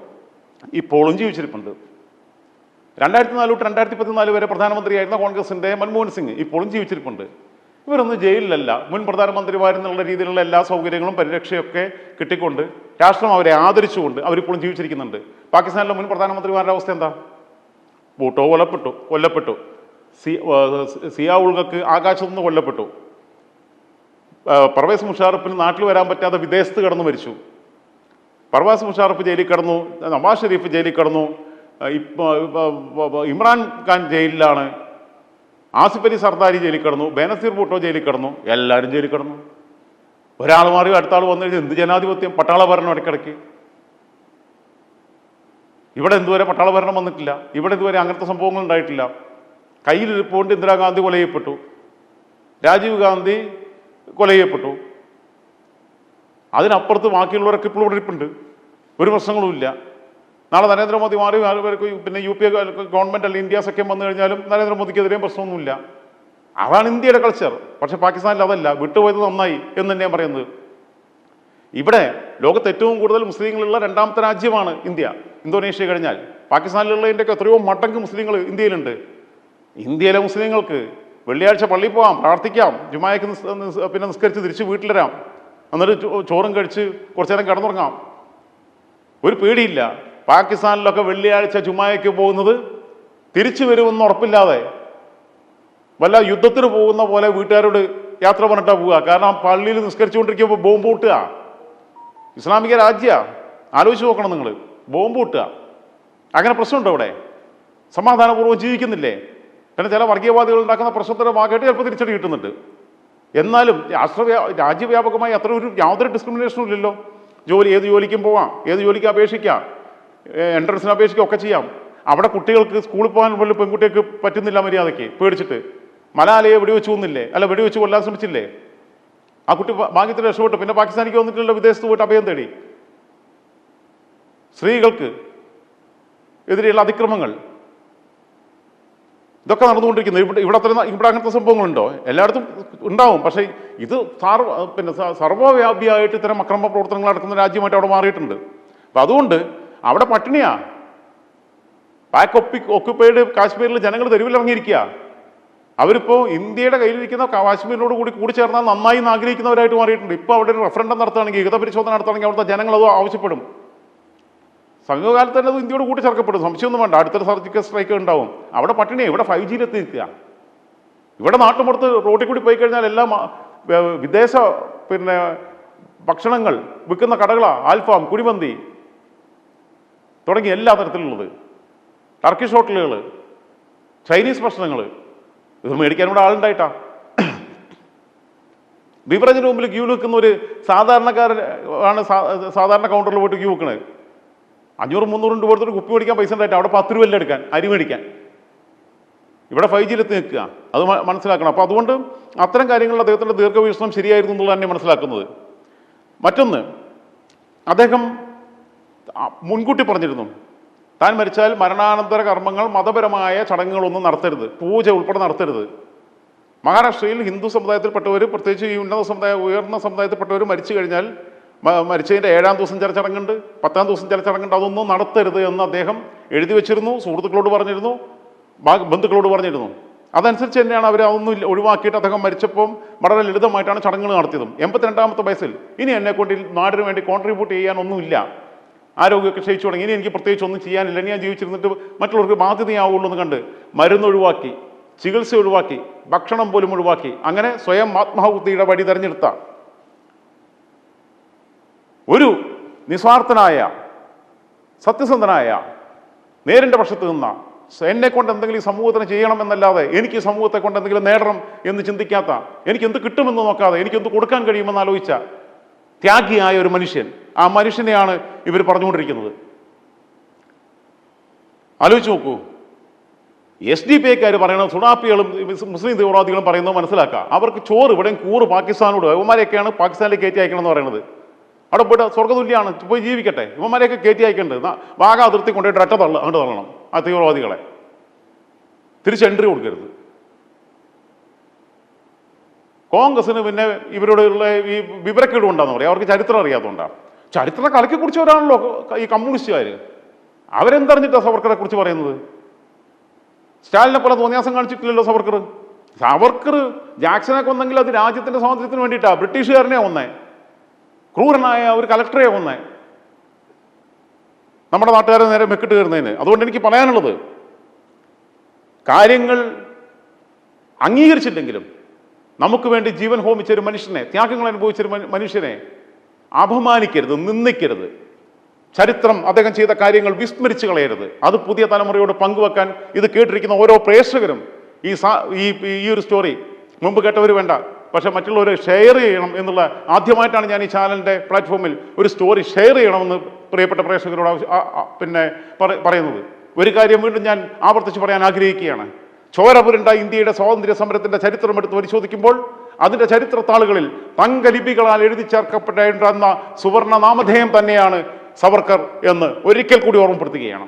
ഇപ്പോഴും ജീവിച്ചിരിപ്പുണ്ട്. രണ്ടായിരത്തി നാല് തൊട്ട് രണ്ടായിരത്തി പതിനാല് വരെ പ്രധാനമന്ത്രിയായിരുന്ന കോൺഗ്രസിന്റെ മൻമോഹൻ സിംഗ് ഇപ്പോഴും ജീവിച്ചിരിപ്പുണ്ട്. ഇവരൊന്നും ജയിലിലല്ല. മുൻ പ്രധാനമന്ത്രിമാരെന്നുള്ള രീതിയിലുള്ള എല്ലാ സൗകര്യങ്ങളും പരിരക്ഷയൊക്കെ കിട്ടിക്കൊണ്ട് രാഷ്ട്രം അവരെ ആദരിച്ചുകൊണ്ട് അവരിപ്പോഴും ജീവിച്ചിരിക്കുന്നുണ്ട്. പാകിസ്ഥാനിലെ മുൻ പ്രധാനമന്ത്രിമാരുടെ അവസ്ഥ എന്താ? ബൂട്ടോ കൊല്ലപ്പെട്ടു കൊല്ലപ്പെട്ടു. സി സിയാ ഉൾഗക്ക് ആകാശത്തു നിന്ന് കൊല്ലപ്പെട്ടു. പർവേസ് മുഷാറഫിന് നാട്ടിൽ വരാൻ പറ്റാതെ വിദേശത്ത് കിടന്നു മരിച്ചു. പർവാസ് മുഷാറഫ് ജയിലിൽ കിടന്നു നവാസ് ഷെരീഫ് ജയിലിൽ കിടന്നു. ഇമ്രാൻ ഖാൻ ജയിലിലാണ്. ആസിഫ് അലി സർദാരി ജയിലിൽ കിടന്നു ബേനസീർ ഭൂട്ടോ ജയിലിൽ കിടന്നു എല്ലാവരും ജയിലിൽ കിടന്നു. ഒരാൾ മാറി അടുത്ത ആൾ വന്നു കഴിഞ്ഞാൽ എന്ത് ജനാധിപത്യം? പട്ടാള ഭരണം ഇടയ്ക്കിടയ്ക്ക്. ഇവിടെ ഇതുവരെ പട്ടാള ഭരണം വന്നിട്ടില്ല. ഇവിടെ ഇതുവരെ അങ്ങനത്തെ സംഭവങ്ങൾ ഉണ്ടായിട്ടില്ല. കയ്യിലിരിപ്പുകൊണ്ട് ഇന്ദിരാഗാന്ധി കൊല ചെയ്യപ്പെട്ടു രാജീവ് ഗാന്ധി കൊല ചെയ്യപ്പെട്ടു അതിനപ്പുറത്ത് ബാക്കിയുള്ളവരൊക്കെ ഇപ്പോൾ ഇവിടെ ഇരിപ്പുണ്ട്. ഒരു പ്രശ്നങ്ങളുമില്ല നാളെ നരേന്ദ്രമോദി മാറി പിന്നെ യു പി എ ഗവൺമെന്റ് അല്ലെങ്കിൽ ഇന്ത്യ സഖ്യം വന്നു കഴിഞ്ഞാലും നരേന്ദ്രമോദിക്കെതിരെയും പ്രശ്നമൊന്നുമില്ല. അതാണ് ഇന്ത്യയുടെ കൾച്ചർ പക്ഷെ പാകിസ്ഥാനിൽ അതല്ല വിട്ടുപോയത് നന്നായി എന്ന് തന്നെയാണ് പറയുന്നത്. ഇവിടെ ലോകത്ത് ഏറ്റവും കൂടുതൽ മുസ്ലിങ്ങളുള്ള രണ്ടാമത്തെ രാജ്യമാണ് ഇന്ത്യ. ഇന്തോനേഷ്യ കഴിഞ്ഞാൽ. പാകിസ്ഥാനിലുള്ളതിന്റെയൊക്കെ എത്രയോ മടങ്ങ് മുസ്ലിങ്ങൾ ഇന്ത്യയിലുണ്ട്. ഇന്ത്യയിലെ മുസ്ലിങ്ങൾക്ക് വെള്ളിയാഴ്ച പള്ളിയിൽ പോകാം പ്രാർത്ഥിക്കാം ജുമായക്ക് പിന്നെ നിസ്കരിച്ച് തിരിച്ച് വീട്ടിലിരാം. എന്നിട്ട് ചോറും കഴിച്ച് കുറച്ചു നേരം കിടന്നുറങ്ങാം. ഒരു പേടിയില്ല. പാകിസ്ഥാനിലൊക്കെ വെള്ളിയാഴ്ച ജുമായക്ക് പോകുന്നത് തിരിച്ചു വരുമെന്ന് ഉറപ്പില്ലാതെ വല്ല യുദ്ധത്തിന് പോകുന്ന പോലെ വീട്ടുകാരോട് യാത്ര പറഞ്ഞിട്ടാ പോവുക. കാരണം പള്ളിയിൽ നിസ്കരിച്ചുകൊണ്ടിരിക്കുമ്പോൾ ബോംബ് പൊട്ടുക. ഇസ്ലാമിക രാജ്യ. ആലോചിച്ച് നോക്കണം നിങ്ങൾ ബോംബ് പൊട്ടുക. അങ്ങനെ പ്രശ്നമുണ്ടോ ഇവിടെ സമാധാനപൂർവം ജീവിക്കുന്നില്ലേ? പിന്നെ ചില വർഗീയവാദികൾ ഉണ്ടാക്കുന്ന പ്രശ്നത്തിന്റെ ഭാഗമായിട്ട് ചിലപ്പോൾ തിരിച്ചടി കിട്ടുന്നുണ്ട്. എന്നാലും രാഷ്ട്രവ്യാ രാജ്യവ്യാപകമായി അത്ര ഒരു യാതൊരു ഡിസ്ക്രിമിനേഷനും ഇല്ലല്ലോ. ജോലി ഏത് ജോലിക്കും പോവാം. ഏത് ജോലിക്ക് അപേക്ഷിക്കാം. എൻട്രൻസിന് അപേക്ഷിക്കുകയൊക്കെ ചെയ്യാം. അവിടെ കുട്ടികൾക്ക് സ്കൂളിൽ പോകാൻ പോലും പെൺകുട്ടികൾക്ക് പറ്റുന്നില്ല മര്യാദയ്ക്ക് പേടിച്ചിട്ട്. മലാലയെ വെടിവെച്ചു എന്നില്ലേ അല്ല വെടിവെച്ച് കൊല്ലാൻ ശ്രമിച്ചില്ലേ? ആ കുട്ടി ഭാഗ്യത്തിന് രക്ഷപ്പെട്ടു. പിന്നെ പാകിസ്ഥാനിക്ക് വന്നിട്ടുള്ള വിദേശത്ത് പോയിട്ട് അഭയം തേടി. സ്ത്രീകൾക്ക് എതിരെയുള്ള അതിക്രമങ്ങൾ. ഇതൊക്കെ നടന്നുകൊണ്ടിരിക്കുന്നത് ഇവിടെ ഇവിടെ അത്ര ഇവിടെ അങ്ങനത്തെ സംഭവങ്ങളുണ്ടോ? എല്ലായിടത്തും ഉണ്ടാവും. പക്ഷേ ഇത് സർവ പിന്നെ സർവവ്യാപിയായിട്ട് ഇത്തരം അക്രമ പ്രവർത്തനങ്ങൾ നടക്കുന്ന രാജ്യമായിട്ട് അവിടെ മാറിയിട്ടുണ്ട്. അപ്പം അതുകൊണ്ട് അവിടെ പട്ടിണിയാ. പാക്ക് ഒപ്പി ഒക്കുപ്പൈഡ് കാശ്മീരിൽ ജനങ്ങൾ തെരുവിലിറങ്ങിയിരിക്കുക അവരിപ്പോൾ ഇന്ത്യയുടെ കയ്യിലിരിക്കുന്ന കാശ്മീരിനോട് കൂടി കൂടി ചേർന്നാൽ നന്നായി ആഗ്രഹിക്കുന്നവരായിട്ട് മാറിയിട്ടുണ്ട്. ഇപ്പോൾ അവിടെ ഒരു റെഫറൻഡം നടത്തുകയാണെങ്കിൽ യുഗത പരിശോധന നടത്തുകയാണെങ്കിൽ അവിടുത്തെ ജനങ്ങൾ അത് ആവശ്യപ്പെടും. സമീപകാലത്ത് തന്നെ അത് ഇന്ത്യയോട് കൂടി ചേർക്കപ്പെടും. സംശയമൊന്നും വേണ്ട. അടുത്തൊരു സർജിക്കൽ സ്ട്രൈക്ക് ഉണ്ടാവും. അവിടെ പട്ടിണിയാണ് ഇവിടെ ഫൈവ് ജിയിലെത്തി നിൽക്കുക ഇവിടെ നാട്ടുമ്പുറത്ത് റോട്ടിൽ കൂടി പോയി കഴിഞ്ഞാൽ എല്ലാം വിദേശ പിന്നെ ഭക്ഷണങ്ങൾ വിൽക്കുന്ന കടകളാണ് ആൽഫാം കുഴിമന്തി തുടങ്ങി എല്ലാ തരത്തിലുള്ളത്. ടർക്കിഷ് ഹോട്ടലുകൾ ചൈനീസ് ഭക്ഷണങ്ങൾ ഇത് മേടിക്കാൻ ഇവിടെ ആളുണ്ടായിട്ടാ. ബിവറേജിന് മുമ്പിൽ ക്യൂ നിൽക്കുന്ന ഒരു സാധാരണക്കാരൻ ആണ് സാധാരണ കൗണ്ടറിൽ പോയിട്ട് ക്യൂ നിൽക്കുന്നത് അഞ്ഞൂറ് മുന്നൂറ് രൂപ കൊടുത്തിട്ട് കുപ്പി മേടിക്കാൻ പൈസ ഉണ്ടായിട്ട് അവിടെ പത്ത് രൂപ എടുക്കാൻ? അരി മേടിക്കാൻ. ഇവിടെ ഫൈവ് ജിയിലെത്തി നിൽക്കുക. അത് മനസ്സിലാക്കണം. അപ്പോൾ അതുകൊണ്ട് അത്തരം കാര്യങ്ങൾ അദ്ദേഹത്തിന്റെ ദീർഘവീക്ഷണം ശരിയായിരുന്നു എന്നുള്ളത് തന്നെ മനസ്സിലാക്കുന്നത്. മറ്റൊന്ന് അദ്ദേഹം മുൻകൂട്ടി പറഞ്ഞിരുന്നു. താൻ മരിച്ചാൽ മരണാനന്തര കർമ്മങ്ങൾ മതപരമായ ചടങ്ങുകളൊന്നും നടത്തരുത്. പൂജ ഉൾപ്പെടെ നടത്തരുത്. മഹാരാഷ്ട്രയിൽ ഹിന്ദു സമുദായത്തിൽപ്പെട്ടവർ പ്രത്യേകിച്ച് ഈ ഉന്നത സമുദായ ഉയർന്ന സമുദായത്തിൽപ്പെട്ടവർ മരിച്ചു കഴിഞ്ഞാൽ മരിച്ചതിന്റെ ഏഴാം ദിവസം ചില ചടങ്ങുണ്ട്. പത്താം ദിവസം ചില ചടങ്ങുണ്ട്. അതൊന്നും നടത്തരുത് എന്ന് അദ്ദേഹം എഴുതി വെച്ചിരുന്നു സുഹൃത്തുക്കളോട് പറഞ്ഞിരുന്നു ബന്ധുക്കളോട് പറഞ്ഞിരുന്നു. അതനുസരിച്ച് തന്നെയാണ് അവർ അതൊന്നും ഒഴിവാക്കിയിട്ട് അദ്ദേഹം മരിച്ചപ്പം വളരെ ലളിതമായിട്ടാണ് ചടങ്ങുകൾ നടത്തിയതും. എൺപത്തിരണ്ടാമത്തെ വയസ്സിൽ. ഇനി എന്നെ കൊണ്ട് നാടിന് വേണ്ടി കോൺട്രിബ്യൂട്ട് ചെയ്യാനൊന്നുമില്ല ആരോഗ്യമൊക്കെ ക്ഷയിച്ചു തുടങ്ങി. ഇനി എനിക്ക് പ്രത്യേകിച്ച് ഒന്നും ചെയ്യാനില്ല. ഇനി ഞാൻ ജീവിച്ചിരുന്നിട്ട് മറ്റുള്ളവർക്ക് ബാധ്യതയാവുള്ളൂ എന്ന് കണ്ട് മരുന്ന് ഒഴിവാക്കി ചികിത്സ ഒഴിവാക്കി ഭക്ഷണം പോലും ഒഴിവാക്കി അങ്ങനെ സ്വയം ആത്മാഹുതിയുടെ വഴി തെരഞ്ഞെടുത്ത ഒരു നിസ്വാർത്ഥനായ സത്യസന്ധനായ നേരിന്റെ പക്ഷത്ത് നിന്ന എന്നെ കൊണ്ട് എന്തെങ്കിലും സമൂഹത്തിന് ചെയ്യണമെന്നല്ലാതെ എനിക്ക് സമൂഹത്തെ കൊണ്ട് എന്തെങ്കിലും നേടണം എന്ന് ചിന്തിക്കാത്ത എനിക്ക് എന്ത് കിട്ടുമെന്ന് നോക്കാതെ എനിക്ക് എന്ത് കൊടുക്കാൻ കഴിയുമെന്ന് ആലോചിച്ച ത്യാഗിയായ ഒരു മനുഷ്യൻ. ആ മനുഷ്യനെയാണ് ഇവർ പറഞ്ഞുകൊണ്ടിരിക്കുന്നത്. ആലോചിച്ച് നോക്കൂ. എസ് ഡി പി ഐക്കാർ പറയുന്നത് സുഡാപ്പികളും മുസ്ലിം തീവ്രവാദികളും പറയുന്നത് മനസ്സിലാക്കാം. അവർക്ക് ചോറ് ഇവിടെയും കൂറ് പാകിസ്ഥാനോട്. ഇവന്മാരെയൊക്കെയാണ് പാകിസ്ഥാനിലേക്ക് കയറ്റി അയക്കണം എന്ന് പറയുന്നത് അവിടെ പോയിട്ട് സ്വർഗതുല്യാണ്. പോയി ജീവിക്കട്ടെ. ഇവന്മാരെയൊക്കെ കയറ്റി അയക്കേണ്ടത് വാഗ അതിർത്തി കൊണ്ടുപോയിട്ട് ഒറ്റ തള്ള അങ്ങോട്ട് തള്ളണം. ആ തീവ്രവാദികളെ. തിരിച്ച് എൻട്രി കൊടുക്കരുത്. കോൺഗ്രസിന് പിന്നെ ഇവരോടുള്ള ഈ വിവരക്കേട് കൊണ്ടാന്ന് പറയാം. അവർക്ക് ചരിത്രം അറിയാത്തതുകൊണ്ടാണ് ചരിത്ര കലക്കി കുറിച്ചവരാണല്ലോ ഈ കമ്മ്യൂണിസ്റ്റുകാർ അവരെന്തറിഞ്ഞിട്ടാണ് സവർക്കറെ കുറിച്ച് പറയുന്നത്? സ്റ്റാലിനെ പോലെ തോന്നിയാസം കാണിച്ചിട്ടില്ലല്ലോ സവർക്കർ സവർക്കർ ജാക്സനെ കൊന്നെങ്കിൽ അത് രാജ്യത്തിന്റെ സ്വാതന്ത്ര്യത്തിന് വേണ്ടിയിട്ടാണ് ബ്രിട്ടീഷുകാരനെ കൊന്നേ. ക്രൂരനായ ഒരു കലക്ടറെ കൊന്നേ. നമ്മുടെ നാട്ടുകാരെ നേരെ മെക്കിട്ട് കയറുന്നതിന്. അതുകൊണ്ട് എനിക്ക് പറയാനുള്ളത് കാര്യങ്ങൾ അംഗീകരിച്ചില്ലെങ്കിലും നമുക്ക് വേണ്ടി ജീവൻ ഹോമിച്ച ഒരു മനുഷ്യനെ ത്യാഗങ്ങൾ അനുഭവിച്ച ഒരു മനുഷ്യനെ അപമാനിക്കരുത് നിന്ദിക്കരുത്. ചരിത്രം അദ്ദേഹം ചെയ്ത കാര്യങ്ങൾ വിസ്മരിച്ചു കളയരുത്. അത് പുതിയ തലമുറയോട് പങ്കുവെക്കാൻ ഇത് കേട്ടിരിക്കുന്ന ഓരോ പ്രേക്ഷകരും ഈ സാ- ഈ ഈ ഒരു സ്റ്റോറി മുമ്പ് കേട്ടവർ വേണ്ട പക്ഷെ മറ്റുള്ളവർ ഷെയർ ചെയ്യണം എന്നുള്ള ആദ്യമായിട്ടാണ് ഞാൻ ഈ ചാനലിന്റെ പ്ലാറ്റ്ഫോമിൽ ഒരു സ്റ്റോറി ഷെയർ ചെയ്യണമെന്ന് പ്രിയപ്പെട്ട പ്രേക്ഷകരോട് പിന്നെ പറ- പറയുന്നത്. ഒരു കാര്യം വീണ്ടും ഞാൻ ആവർത്തിച്ച് പറയാൻ ആഗ്രഹിക്കുകയാണ്. ചോരപുരണ്ട ഇന്ത്യയുടെ സ്വാതന്ത്ര്യ സമരത്തിന്റെ ചരിത്രം എടുത്ത് പരിശോധിക്കുമ്പോൾ അതിന്റെ ചരിത്ര താളുകളിൽ തങ്കലിപികളാൽ എഴുതി ചേർക്കപ്പെട്ടിരുന്ന സുവർണ നാമധേയം തന്നെയാണ് സവർക്കർ എന്ന് ഒരിക്കൽ കൂടി ഓർമ്മപ്പെടുത്തുകയാണ്.